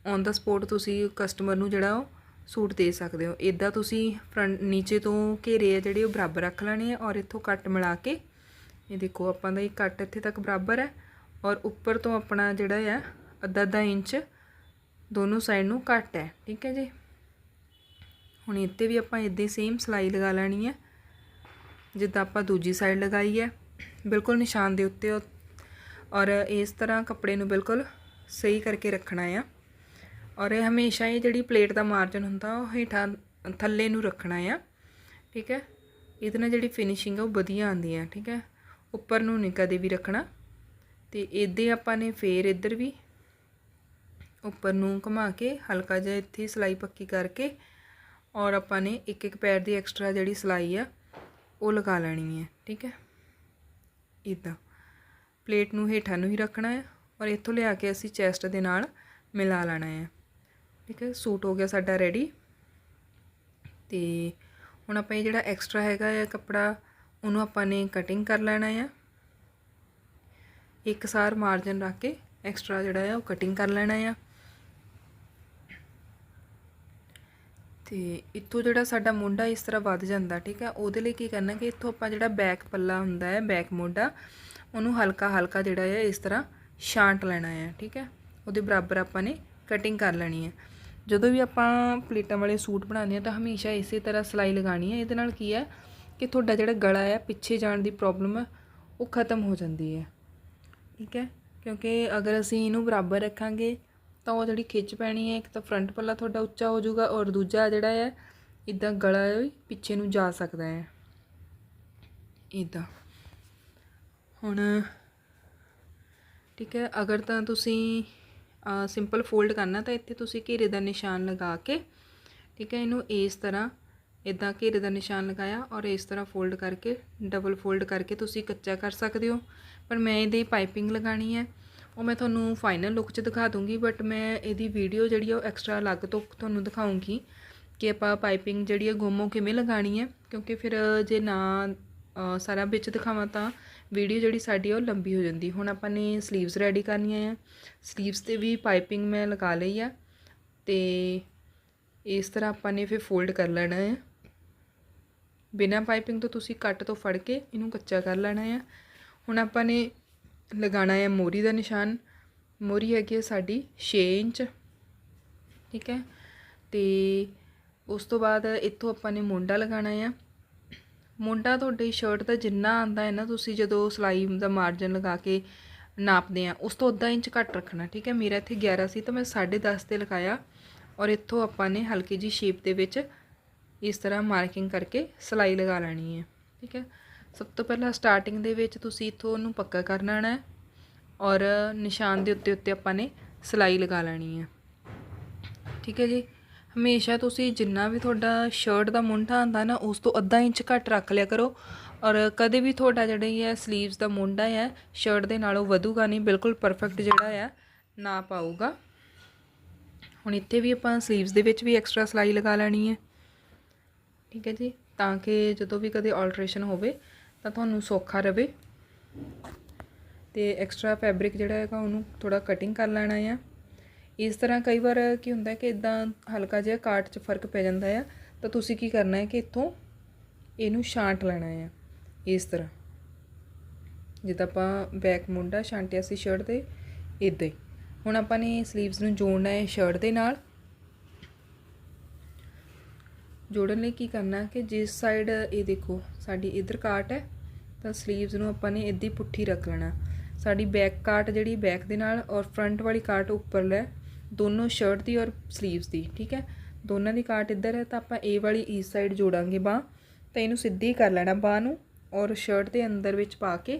ਔਨ ਦਾ ਸਪੋਟ ਤੁਸੀਂ ਕਸਟਮਰ ਨੂੰ ਜਿਹੜਾ ਉਹ ਸੂਟ ਦੇ ਸਕਦੇ ਹੋ। ਇਦਾਂ ਤੁਸੀਂ ਫਰੰਟ ਨੀਚੇ ਤੋਂ ਘੇਰੇ ਆ ਜਿਹੜੇ ਉਹ ਬਰਾਬਰ ਰੱਖ ਲੈਣੇ ਆ ਔਰ ਇੱਥੋਂ ਕੱਟ ਮਿਲਾ ਕੇ, ਇਹ ਦੇਖੋ ਆਪਾਂ ਦਾ ਇਹ ਕੱਟ ਇੱਥੇ ਤੱਕ ਬਰਾਬਰ ਹੈ ਔਰ ਉੱਪਰ ਤੋਂ ਆਪਣਾ ਜਿਹੜਾ ਆ ਅੱਧਾ ਅੱਧਾ ਇੰਚ ਦੋਨੋਂ ਸਾਈਡ ਨੂੰ ਕੱਟ ਹੈ। ਠੀਕ ਹੈ ਜੀ? ਹੁਣ ਇੱਥੇ ਵੀ ਆਪਾਂ ਇਦਾਂ ਹੀ ਸੇਮ ਸਲਾਈ ਲਗਾ ਲੈਣੀ ਹੈ ਜਿੱਦਾਂ ਆਪਾਂ ਦੂਜੀ ਸਾਈਡ ਲਗਾਈ ਹੈ ਬਿਲਕੁਲ ਨਿਸ਼ਾਨ ਦੇ ਉੱਤੇ ਔਰ ਇਸ ਤਰ੍ਹਾਂ ਕੱਪੜੇ ਨੂੰ ਬਿਲਕੁਲ ਸਹੀ ਕਰਕੇ ਰੱਖਣਾ ਆ। ਔਰ ਇਹ ਹਮੇਸ਼ਾ ਇਹ ਜਿਹੜੀ ਪਲੇਟ ਦਾ ਮਾਰਜਨ ਹੁੰਦਾ, ਉਹ ਹੇਠਾਂ ਥੱਲੇ ਨੂੰ ਰੱਖਣਾ ਆ। ਠੀਕ ਹੈ? ਇਹਦੇ ਨਾਲ ਜਿਹੜੀ ਫਿਨਿਸ਼ਿੰਗ ਆ, ਉਹ ਵਧੀਆ ਆਉਂਦੀ ਆ। ਠੀਕ ਹੈ? ਉੱਪਰ ਨੂੰ ਨਹੀਂ ਕਦੇ ਵੀ ਰੱਖਣਾ। ਤੇ ਇਦਾਂ ਆਪਾਂ ਨੇ ਫੇਰ ਇੱਧਰ ਵੀ ਉੱਪਰ ਨੂੰ ਘੁਮਾ ਕੇ, ਹਲਕਾ ਜਿਹਾ ਇੱਥੇ ਸਲਾਈ ਪੱਕੀ ਕਰਕੇ ਔਰ ਆਪਾਂ ਨੇ ਇੱਕ ਇੱਕ ਪੈਰ ਦੀ ਐਕਸਟਰਾ ਜਿਹੜੀ ਸਲਾਈ ਆ, ਉਹ ਲਗਾ ਲੈਣੀ ਹੈ, ਠੀਕ ਹੈ? ਇਦਾਂ ਪਲੇਟ ਨੂੰ ਹੇਠਾਂ ਨੂੰ ਹੀ ਰੱਖਣਾ ਹੈ ਔਰ ਇੱਥੋਂ ਲਿਆ ਕੇ ਅਸੀਂ ਚੈਸਟ ਦੇ ਨਾਲ ਮਿਲਾ ਲੈਣਾ ਹੈ। ਠੀਕ ਹੈ? ਸੂਟ ਹੋ ਗਿਆ ਸਾਡਾ ਰੈਡੀ ਤੇ ਹੁਣ ਆਪਾਂ ਇਹ ਜਿਹੜਾ ਐਕਸਟਰਾ ਹੈਗਾ ਹੈ ਕੱਪੜਾ, ਉਹਨੂੰ ਆਪਾਂ ਨੇ ਕਟਿੰਗ ਕਰ ਲੈਣਾ ਹੈ। ਇੱਕ ਸਾਰ ਮਾਰਜਨ ਰੱਖ ਕੇ ਐਕਸਟਰਾ ਜਿਹੜਾ ਹੈ ਉਹ ਕਟਿੰਗ ਕਰ ਲੈਣਾ ਹੈ। ਤੇ ਇੱਥੋਂ ਜਿਹੜਾ ਸਾਡਾ ਮੋਢਾ ਇਸ ਤਰ੍ਹਾਂ ਵੱਧ ਜਾਂਦਾ, ਠੀਕ ਹੈ, ਉਹਦੇ ਲਈ ਕੀ ਕਰਨਾ ਕਿ ਇੱਥੋਂ ਆਪਾਂ ਜਿਹੜਾ ਬੈਕ ਪੱਲਾ ਹੁੰਦਾ ਹੈ ਬੈਕ ਮੋਢਾ, ਉਹਨੂੰ ਹਲਕਾ ਹਲਕਾ ਜਿਹੜਾ ਹੈ, ਇਸ ਤਰ੍ਹਾਂ ਛਾਂਟ ਲੈਣਾ ਹੈ, ਠੀਕ ਹੈ, ਉਹਦੇ ਬਰਾਬਰ ਆਪਾਂ ਨੇ ਕਟਿੰਗ ਕਰ ਲੈਣੀ ਹੈ। ਜਦੋਂ ਵੀ ਆਪਾਂ ਪਲੇਟਾਂ ਵਾਲੇ ਸੂਟ ਬਣਾਉਂਦੇ ਆ ਤਾਂ ਹਮੇਸ਼ਾ ਇਸੇ ਤਰ੍ਹਾਂ ਸਲਾਈ ਲਗਾਣੀ ਹੈ, ਇਹਦੇ ਨਾਲ ਕੀ ਹੈ ਕਿ ਤੁਹਾਡਾ ਜਿਹੜਾ ਗਲਾ ਹੈ, ਪਿੱਛੇ ਜਾਣ ਦੀ ਪ੍ਰੋਬਲਮ ਹੈ ਉਹ ਖਤਮ ਹੋ ਜਾਂਦੀ ਹੈ, ਠੀਕ ਹੈ, ਕਿਉਂਕਿ ਅਗਰ ਅਸੀਂ ਇਹਨੂੰ ਬਰਾਬਰ ਰੱਖਾਂਗੇ ਤਾਂ ਉਹ ਜਿਹੜੀ ਖਿੱਚ ਪੈਣੀ ਹੈ, ਇੱਕ ਤਾਂ ਫਰੰਟ ਪੱਲਾ ਤੁਹਾਡਾ ਉੱਚਾ ਹੋ ਜਾਊਗਾ ਔਰ ਦੂਜਾ ਜਿਹੜਾ ਹੈ ਇਦਾਂ ਗਲਾ ਵੀ ਪਿੱਛੇ ਨੂੰ ਜਾ ਸਕਦਾ ਹੈ। ਇਦਾਂ ਹੁਣ ਠੀਕ ਹੈ, ਅਗਰ ਤਾਂ ਤੁਸੀਂ ਸਿੰਪਲ ਫੋਲਡ ਕਰਨਾ ਤਾਂ ਇੱਥੇ ਤੁਸੀਂ ਘੇਰੇ ਦਾ ਨਿਸ਼ਾਨ ਲਗਾ ਕੇ, ਠੀਕ ਹੈ, ਇਹਨੂੰ ਇਸ ਤਰ੍ਹਾਂ ਇਦਾਂ ਘੇਰੇ ਦਾ ਨਿਸ਼ਾਨ ਲਗਾਇਆ ਔਰ ਇਸ ਤਰ੍ਹਾਂ ਫੋਲਡ ਕਰਕੇ ਡਬਲ ਫੋਲਡ ਕਰਕੇ ਤੁਸੀਂ ਕੱਚਾ ਕਰ ਸਕਦੇ ਹੋ। ਪਰ ਮੈਂ ਇਹਦੇ ਪਾਈਪਿੰਗ ਲਗਾਣੀ ਹੈ। ਉਹ ਮੈਂ ਤੁਹਾਨੂੰ ਫਾਈਨਲ ਲੁੱਕ 'ਚ ਦਿਖਾ ਦੂੰਗੀ ਬਟ ਮੈਂ ਇਹਦੀ ਵੀਡੀਓ ਜਿਹੜੀ ਆ ਉਹ ਐਕਸਟਰਾ ਅਲੱਗ ਤੋਂ ਤੁਹਾਨੂੰ ਦਿਖਾਉਂਗੀ ਕਿ ਆਪਾਂ ਪਾਈਪਿੰਗ ਜਿਹੜੀ ਹੈ ਗੋਮੋ ਕਿਵੇਂ ਲਗਾਣੀ ਹੈ, ਕਿਉਂਕਿ ਫਿਰ ਜੇ ਨਾ ਸਾਰਾ ਵਿੱਚ ਦਿਖਾਵਾਂ ਤਾਂ ਵੀਡੀਓ ਜਿਹੜੀ ਸਾਡੀ ਉਹ ਲੰਬੀ ਹੋ ਜਾਂਦੀ। ਹੁਣ ਆਪਾਂ ਨੇ 슬ੀਵਸ ਰੈਡੀ ਕਰਨੀਆਂ ਆ 슬ੀਵਸ ਤੇ ਵੀ ਪਾਈਪਿੰਗ ਮੈਂ ਲਗਾ ਲਈ ਆ ਤੇ ਇਸ ਤਰ੍ਹਾਂ ਆਪਾਂ ਨੇ ਫਿਰ ਫੋਲਡ ਕਰ ਲੈਣਾ ਹੈ ਬਿਨਾਂ ਪਾਈਪਿੰਗ ਤੋਂ ਤੁਸੀਂ ਕੱਟ ਤੋਂ ਫੜ ਕੇ ਇਹਨੂੰ ਕੱਚਾ ਕਰ ਲੈਣਾ ਹੈ ਹੁਣ ਆਪਾਂ ਨੇ ਲਗਾਣਾ ਹੈ ਮੋਰੀ ਦਾ ਨਿਸ਼ਾਨ। ਮੋਰੀ ਹੈਗੀ ਹੈ ਸਾਡੀ 6 ਇੰਚ। ਠੀਕ ਹੈ? ਤੇ ਉਸ ਤੋਂ ਬਾਅਦ ਇੱਥੋਂ ਆਪਾਂ ਨੇ ਮੁੰਡਾ ਲਗਾਣਾ ਹੈ ਮੁੰਡਾ ਤੁਹਾਡੀ ਸ਼ਰਟ ਦਾ ਜਿੰਨਾ ਆਂਦਾ ਹੈ ਨਾ, ਤੁਸੀਂ ਜਦੋਂ ਸਲਾਈ ਦਾ ਮਾਰਜਨ ਲਗਾ ਕੇ ਨਾਪਦੇ ਆ, ਉਸ ਤੋਂ ਅੱਧਾ ਇੰਚ ਘੱਟ ਰੱਖਣਾ। ਠੀਕ ਹੈ? ਮੇਰਾ ਇੱਥੇ 11 ਸੀ, ਤਾਂ ਮੈਂ 10.5 ਤੇ ਲਗਾਇਆ। ਔਰ ਇੱਥੋਂ ਆਪਾਂ ਨੇ ਹਲਕੀ ਜੀ ਸ਼ੇਪ ਦੇ ਵਿੱਚ ਇਸ ਤਰ੍ਹਾਂ ਮਾਰਕਿੰਗ ਕਰਕੇ ਸਲਾਈ ਲਗਾ ਲੈਣੀ ਹੈ। ਠੀਕ ਹੈ? ਸਭ ਤੋਂ ਪਹਿਲਾਂ ਸਟਾਰਟਿੰਗ ਦੇ ਵਿੱਚ ਤੁਸੀਂ ਇੱਥੋਂ ਉਹਨੂੰ ਪੱਕਾ ਕਰ ਲੈਣਾ ਔਰ ਨਿਸ਼ਾਨ ਦੇ ਉੱਤੇ ਉੱਤੇ ਆਪਾਂ ਨੇ ਸਿਲਾਈ ਲਗਾ ਲੈਣੀ ਹੈ। ਠੀਕ ਹੈ ਜੀ? ਹਮੇਸ਼ਾ ਤੁਸੀਂ ਜਿੰਨਾ ਵੀ ਤੁਹਾਡਾ ਸ਼ਰਟ ਦਾ ਮੁੰਡਾ ਆਂਦਾ ਨਾ, ਉਸ ਤੋਂ ਅੱਧਾ ਇੰਚ ਘੱਟ ਰੱਖ ਲਿਆ ਕਰੋ ਔਰ ਕਦੇ ਵੀ ਤੁਹਾਡਾ ਜਿਹੜਾ ਹੀ ਹੈ 슬ੀਵਸ ਦਾ ਮੁੰਡਾ ਹੈ ਸ਼ਰਟ ਦੇ ਨਾਲੋਂ ਵਧੂਗਾ ਨਹੀਂ, ਬਿਲਕੁਲ ਪਰਫੈਕਟ ਜਿਹੜਾ ਹੈ, ਨਾ ਪਾਊਗਾ। ਹੁਣ ਇੱਥੇ ਵੀ ਆਪਾਂ 슬ੀਵਸ ਦੇ ਵਿੱਚ ਵੀ ਐਕਸਟਰਾ ਸਲਾਈ ਲਗਾ ਲੈਣੀ ਹੈ। ਠੀਕ ਹੈ ਜੀ? ਤਾਂ ਕਿ ਜਦੋਂ ਵੀ ਕਦੇ ਆਲਟਰੇਸ਼ਨ ਹੋਵੇ ਤਾਂ ਤੁਹਾਨੂੰ ਸੌਖਾ ਰਵੇ। ਤੇ ਐਕਸਟਰਾ ਫੈਬਰਿਕ ਜਿਹੜਾ ਹੈਗਾ, ਉਹਨੂੰ ਥੋੜਾ ਕਟਿੰਗ ਕਰ ਲੈਣਾ ਆ। ਇਸ ਤਰ੍ਹਾਂ ਕਈ ਵਾਰ ਕੀ ਹੁੰਦਾ ਕਿ ਇਦਾਂ ਹਲਕਾ ਜਿਹਾ ਕਾਟ 'ਚ ਫ਼ਰਕ ਪੈ ਜਾਂਦਾ ਆ, ਤਾਂ ਤੁਸੀਂ ਕੀ ਕਰਨਾ ਹੈ ਕਿ ਇੱਥੋਂ ਇਹਨੂੰ ਛਾਂਟ ਲੈਣਾ ਆ, ਇਸ ਤਰ੍ਹਾਂ। ਜਿੱਦਾਂ ਆਪਾਂ ਬੈਕ ਮੁੰਡਾ ਛਾਂਟਿਆ ਸੀ ਸ਼ਰਟ ਤੇ ਇਦਾਂ ਹੀ। ਹੁਣ ਆਪਾਂ ਨੇ 슬ੀਵਸ ਨੂੰ ਜੋੜਨਾ ਹੈ ਸ਼ਰਟ ਦੇ ਨਾਲ। ਜੋੜਨ ਲਈ ਕੀ ਕਰਨਾ ਕਿ ਜਿਸ ਸਾਈਡ ਇਹ ਦੇਖੋ, ਸਾਡੀ ਇਧਰ ਕਾਟ ਹੈ, ਤਾਂ 슬ੀਵਸ ਨੂੰ ਆਪਾਂ ਨੇ ਇੱਦੀ ਪੁੱਠੀ ਰੱਖ ਲੈਣਾ ਸਾਡੀ ਬੈਕ ਕਾਟ ਜਿਹੜੀ ਬੈਕ ਦੇ ਨਾਲ ਔਰ ਫਰੰਟ ਵਾਲੀ ਕਾਟ ਉੱਪਰ ਲੈ ਦੋਨੋਂ ਸ਼ਰਟ ਦੀ ਔਰ 슬ੀਵਸ ਦੀ, ਠੀਕ ਹੈ? ਦੋਨਾਂ ਦੀ ਕਾਟ ਇੱਧਰ ਹੈ, ਤਾਂ ਆਪਾਂ ਇਹ ਵਾਲੀ ਇਸ ਸਾਈਡ ਜੋੜਾਂਗੇ ਬਾਹ, ਤਾਂ ਇਹਨੂੰ ਸਿੱਧੀ ਕਰ ਲੈਣਾ ਬਾਹ ਨੂੰ ਔਰ ਸ਼ਰਟ ਦੇ ਅੰਦਰ ਵਿੱਚ ਪਾ ਕੇ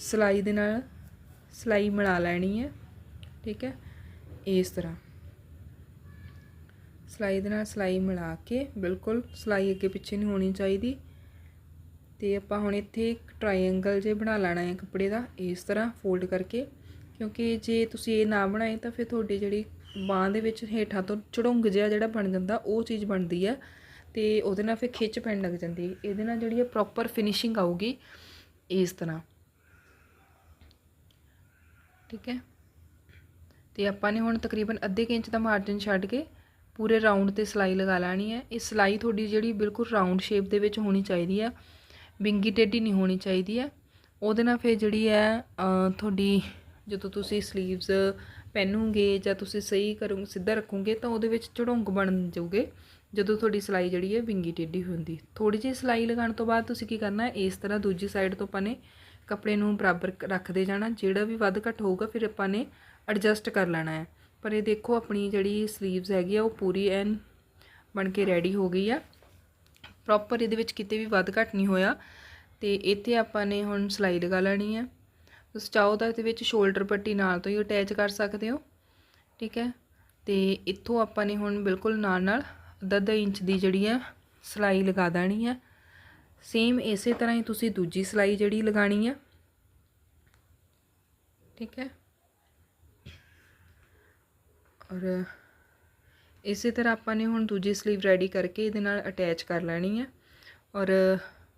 ਸਲਾਈ ਦੇ ਨਾਲ ਸਲਾਈ ਮਿਲਾ ਲੈਣੀ ਹੈ, ਠੀਕ ਹੈ? ਇਸ ਤਰ੍ਹਾਂ। ਸਲਾਈ ਦੇ ਨਾਲ ਸਲਾਈ ਮਿਲਾ ਕੇ ਬਿਲਕੁਲ ਸਲਾਈ ਅੱਗੇ ਪਿੱਛੇ ਨਹੀਂ ਹੋਣੀ ਚਾਹੀਦੀ। ਤੇ ਆਪਾਂ ਹੁਣ ਇੱਥੇ ਇੱਕ ਟ੍ਰਾਇੰਗਲ ਜੇ ਬਣਾ ਲੈਣਾ ਹੈ ਕੱਪੜੇ ਦਾ, ਇਸ ਤਰ੍ਹਾਂ ਫੋਲਡ ਕਰਕੇ। ਕਿਉਂਕਿ ਜੇ ਤੁਸੀਂ ਇਹ ਨਾ ਬਣਾਏ ਤਾਂ ਫਿਰ ਤੁਹਾਡੀ ਜਿਹੜੀ ਬਾਹ ਦੇ ਵਿੱਚ ਹੇਠਾਂ ਤੋਂ ਚੜੁੰਗ ਜਿਹਾ ਜਿਹੜਾ ਬਣ ਜਾਂਦਾ, ਉਹ ਚੀਜ਼ ਬਣਦੀ ਹੈ। ਤੇ ਉਹਦੇ ਨਾਲ ਫਿਰ ਖਿੱਚ ਪੈਣ ਲੱਗ ਜਾਂਦੀ ਹੈ। ਇਹਦੇ ਨਾਲ ਜਿਹੜੀ ਹੈ ਪ੍ਰੋਪਰ ਫਿਨਿਸ਼ਿੰਗ ਆਊਗੀ, ਇਸ ਤਰ੍ਹਾਂ। ਠੀਕ ਹੈ? ਤੇ ਆਪਾਂ ਨੇ ਹੁਣ ਤਕਰੀਬਨ ਅੱਧੇ ਕੁ ਇੰਚ ਦਾ ਮਾਰਜਨ ਛੱਡ ਕੇ ਪੂਰੇ ਰਾਉਂਡ ਤੇ ਸਲਾਈ ਲਗਾ ਲੈਣੀ ਹੈ। ਇਹ ਸਲਾਈ ਤੁਹਾਡੀ ਜਿਹੜੀ ਬਿਲਕੁਲ ਰਾਉਂਡ ਸ਼ੇਪ ਦੇ ਵਿੱਚ ਹੋਣੀ ਚਾਹੀਦੀ ਹੈ। ਵਿੰਗੀ ਟੇਢੀ ਨਹੀਂ ਹੋਣੀ ਚਾਹੀਦੀ ਹੈ। ਉਹਦੇ ਨਾਲ ਫਿਰ ਜਿਹੜੀ ਹੈ ਤੁਹਾਡੀ ਜਦੋਂ ਤੁਸੀਂ 슬ੀਵਸ ਪਹਿਨੂਗੇ ਜਾਂ ਤੁਸੀਂ ਸਹੀ ਕਰੋ, ਸਿੱਧਾ ਰੱਖੋਗੇ ਤਾਂ ਉਹਦੇ ਵਿੱਚ ਝੜੋਂਗ ਬਣ ਜਾਊਗੇ ਜਦੋਂ ਤੁਹਾਡੀ ਸਲਾਈ ਜਿਹੜੀ ਹੈ ਵਿੰਗੀ ਟੇਢੀ ਹੁੰਦੀ। ਥੋੜੀ ਜਿਹੀ ਸਲਾਈ ਲਗਾਉਣ ਤੋਂ ਬਾਅਦ ਤੁਸੀਂ ਕੀ ਕਰਨਾ ਹੈ, ਇਸ ਤਰ੍ਹਾਂ ਦੂਜੀ ਸਾਈਡ ਤੋਂ ਆਪਾਂ ਨੇ ਕੱਪੜੇ ਨੂੰ ਬਰਾਬਰ ਕ- ਰੱਖਦੇ ਜਾਣਾ। ਜਿਹੜਾ ਵੀ ਵੱਧ ਘੱਟ ਹੋਊਗਾ ਫਿਰ ਆਪਾਂ ਨੇ ਐਡਜਸਟ ਕਰ ਲੈਣਾ ਹੈ। ਪਰ ਇਹ ਦੇਖੋ ਆਪਣੀ ਜਿਹੜੀ 슬ੀਵਸ ਹੈਗੀ ਆ, ਉਹ ਪੂਰੀ ਐਨ ਬਣ ਕੇ ਰੈਡੀ ਹੋ ਗਈ ਆ। ਪ੍ਰੋਪਰ ਇਹਦੇ ਵਿੱਚ ਕਿਤੇ ਵੀ ਵੱਧ ਘੱਟ ਨਹੀਂ ਹੋਇਆ। ਤੇ ਇੱਥੇ ਆਪਾਂ ਨੇ ਹੁਣ ਸਲਾਈ ਲਗਾ ਲੈਣੀ ਹੈ ਤੁਸੀਂ ਚਾਹੋ ਤਾਂ ਇਹਦੇ ਵਿੱਚ ਸ਼ੋਲਡਰ ਪੱਟੀ ਨਾਲ ਤੋਂ ਹੀ ਅਟੈਚ ਕਰ ਸਕਦੇ ਹੋ। ਠੀਕ ਹੈ? ਤੇ ਇੱਥੋਂ ਆਪਾਂ ਨੇ ਹੁਣ ਬਿਲਕੁਲ ਨਾਲ ਨਾਲ ਅੱਧਾ ਅੱਧਾ ਇੰਚ ਦੀ ਜਿਹੜੀ ਆ ਸਲਾਈ ਲਗਾ ਦੇਣੀ ਹੈ ਸੇਮ ਇਸੇ ਤਰ੍ਹਾਂ ਹੀ ਤੁਸੀਂ ਦੂਜੀ ਸਲਾਈ ਜਿਹੜੀ ਲਗਾਣੀ ਹੈ ਠੀਕ ਹੈ? ਔਰ ਇਸੇ ਤਰ੍ਹਾਂ ਆਪਾਂ ਨੇ ਹੁਣ ਦੂਜੀ ਸਲੀਵ ਰੈਡੀ ਕਰਕੇ ਇਹਦੇ ਨਾਲ ਅਟੈਚ ਕਰ ਲੈਣੀ ਹੈ ਔਰ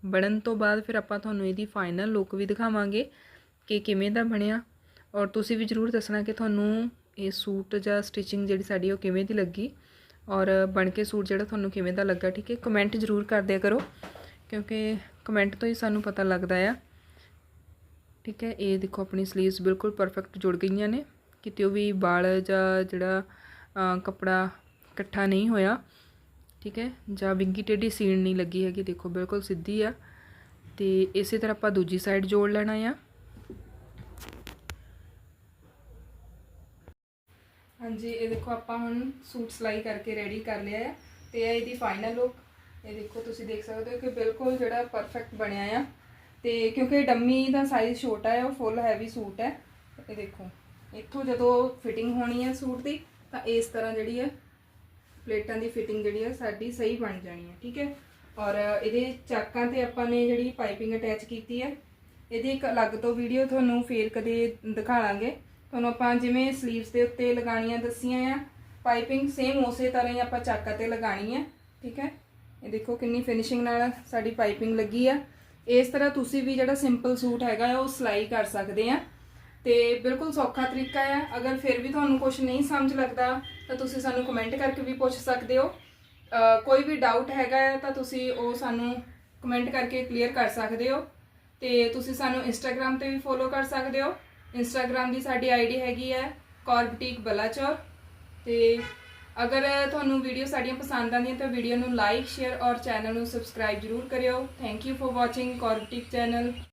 ਬਣਨ ਤੋਂ ਬਾਅਦ ਫਿਰ ਆਪਾਂ ਤੁਹਾਨੂੰ ਇਹਦੀ ਫਾਈਨਲ ਲੁੱਕ ਵੀ ਦਿਖਾਵਾਂਗੇ ਕਿ ਕਿਵੇਂ ਦਾ ਬਣਿਆ। ਔਰ ਤੁਸੀਂ ਵੀ ਜਰੂਰ ਦੱਸਣਾ ਕਿ ਤੁਹਾਨੂੰ ਇਹ ਸੂਟ ਜਾਂ ਸਟਿਚਿੰਗ ਜਿਹੜੀ ਸਾਡੀ ਉਹ ਕਿਵੇਂ ਦੀ ਲੱਗੀ। ਔਰ ਬਣ ਕੇ ਸੂਟ ਜਿਹੜਾ ਤੁਹਾਨੂੰ ਕਿਵੇਂ ਦਾ ਲੱਗਾ, ਠੀਕ ਹੈ? ਕਮੈਂਟ ਜਰੂਰ ਕਰਦਿਆ ਕਰੋ, ਕਿਉਂਕਿ ਕਮੈਂਟ ਤੋਂ ਹੀ ਸਾਨੂੰ ਪਤਾ ਲੱਗਦਾ ਆ। ਠੀਕ ਹੈ? ਇਹ ਦੇਖੋ ਆਪਣੀ ਸਲੀਵਸ ਬਿਲਕੁਲ ਪਰਫੈਕਟ ਜੁੜ ਗਈਆਂ ਨੇ। ਕਿਤੇ ਉਹ ਵੀ ਵਾਲ ਜਾਂ ਜਿਹੜਾ ਅ, ਕੱਪੜਾ ਇਕੱਠਾ ਨਹੀਂ ਹੋਇਆ ਠੀਕ ਹੈ? ਜਾਂ ਵਿੰਗੀ ਟੇਢੀ ਸੀਣ ਨਹੀਂ ਲੱਗੀ ਹੈਗੀ ਦੇਖੋ ਬਿਲਕੁਲ ਸਿੱਧੀ ਆ। ਤੇ ਇਸੇ ਤਰ੍ਹਾਂ ਆਪਾਂ ਦੂਜੀ ਸਾਈਡ ਜੋੜ ਲੈਣਾ ਆ। ਹਾਂਜੀ ਇਹ ਦੇਖੋ ਆਪਾਂ ਹੁਣ ਸੂਟ ਸਿਲਾਈ ਕਰਕੇ ਰੈਡੀ ਕਰ ਲਿਆ ਆ। ਤੇ ਇਹ ਇਹਦੀ ਫਾਈਨਲ ਲੁੱਕ ਇਹ ਦੇਖੋ ਤੁਸੀਂ ਦੇਖ ਸਕਦੇ ਹੋ ਕਿ ਬਿਲਕੁਲ ਜਿਹੜਾ ਪਰਫੈਕਟ ਬਣਿਆ ਆ। ਤੇ ਕਿਉਂਕਿ ਡੰਮੀ ਦਾ ਸਾਈਜ਼ ਛੋਟਾ ਹੈ ਉਹ ਫੁੱਲ ਹੈਵੀ ਸੂਟ ਹੈ। ਇਹ ਦੇਖੋ। ਇੱਥੋਂ ਜਦੋਂ ਫਿਟਿੰਗ ਹੋਣੀ ਹੈ ਸੂਟ ਦੀ, ਤਾਂ ਇਸ ਤਰ੍ਹਾਂ ਜਿਹੜੀ ਹੈ ਪਲੇਟਾਂ ਦੀ ਫਿਟਿੰਗ ਜਿਹੜੀ ਹੈ ਸਾਡੀ ਸਹੀ ਬਣ ਜਾਣੀ ਹੈ ਠੀਕ ਹੈ? ਔਰ ਇਹਦੇ ਚਾਕਾਂ ਤੇ ਆਪਾਂ ਨੇ ਜਿਹੜੀ ਪਾਈਪਿੰਗ ਅਟੈਚ ਕੀਤੀ ਹੈ ਇਹਦੀ ਇੱਕ ਅਲੱਗ ਤੋਂ ਵੀਡੀਓ ਤੁਹਾਨੂੰ ਫੇਰ ਕਦੇ ਦਿਖਾ ਲਾਂਗੇ। ਤੁਹਾਨੂੰ ਆਪਾਂ ਜਿਵੇਂ 슬ੀਵਸ ਦੇ ਉੱਤੇ ਲਗਾਣੀਆਂ ਦੱਸੀਆਂ ਆ ਪਾਈਪਿੰਗ ਸੇਮ ਉਸੇ ਤਰ੍ਹਾਂ ਹੀ ਆਪਾਂ ਚਾਕਾਂ ਤੇ ਲਗਾਣੀ ਹੈ ਠੀਕ ਹੈ? ਇਹ ਦੇਖੋ ਕਿੰਨੀ ਫਿਨਿਸ਼ਿੰਗ ਨਾਲ ਸਾਡੀ ਪਾਈਪਿੰਗ ਲੱਗੀ ਆ। ਇਸ ਤਰ੍ਹਾਂ ਤੁਸੀਂ ਵੀ ਜਿਹੜਾ ਸਿੰਪਲ ਸੂਟ ਹੈਗਾ ਆ, ਉਹ ਸਿਲਾਈ ਕਰ ਸਕਦੇ ਆ। ਤੇ ਬਿਲਕੁਲ ਸੌਖਾ ਤਰੀਕਾ ਹੈ। ਅਗਰ ਫਿਰ ਵੀ ਤੁਹਾਨੂੰ ਕੁਝ ਨਹੀਂ ਸਮਝ ਲੱਗਦਾ, ਤਾਂ ਤੁਸੀਂ ਸਾਨੂੰ ਕਮੈਂਟ ਕਰਕੇ ਵੀ ਪੁੱਛ ਸਕਦੇ ਹੋ। ਕੋਈ ਵੀ ਡਾਊਟ ਹੈਗਾ ਹੈ, ਤਾਂ ਤੁਸੀਂ ਉਹ ਸਾਨੂੰ ਕਮੈਂਟ ਕਰਕੇ ਕਲੀਅਰ ਕਰ ਸਕਦੇ ਹੋ। ਤੇ ਤੁਸੀਂ ਸਾਨੂੰ ਇੰਸਟਾਗ੍ਰam ਤੇ ਵੀ ਫੋਲੋ ਕਰ ਸਕਦੇ ਹੋ। ਇੰਸਟਾਗ੍ਰam ਦੀ ਸਾਡੀ ਆਈਡੀ ਹੈਗੀ ਹੈ ਕੋਰਬਟੀਕ ਬਲਾਚੌਰ ਤੇ ਅਗਰ ਤੁਹਾਨੂੰ ਵੀਡੀਓ ਸਾਡੀਆਂ ਪਸੰਦ ਆਉਂਦੀਆਂ, ਤਾਂ ਵੀਡੀਓ ਨੂੰ ਲਾਈਕ ਸ਼ੇਅਰ ਔਰ ਚੈਨਲ ਨੂੰ ਸਬਸਕ੍ਰਾਈਬ ਜਰੂਰ ਕਰਿਓ। ਥੈਂਕ ਯੂ ਫॉर ਵਾਚਿੰਗ ਕੋਰਬਟੀਕ ਚੈਨਲ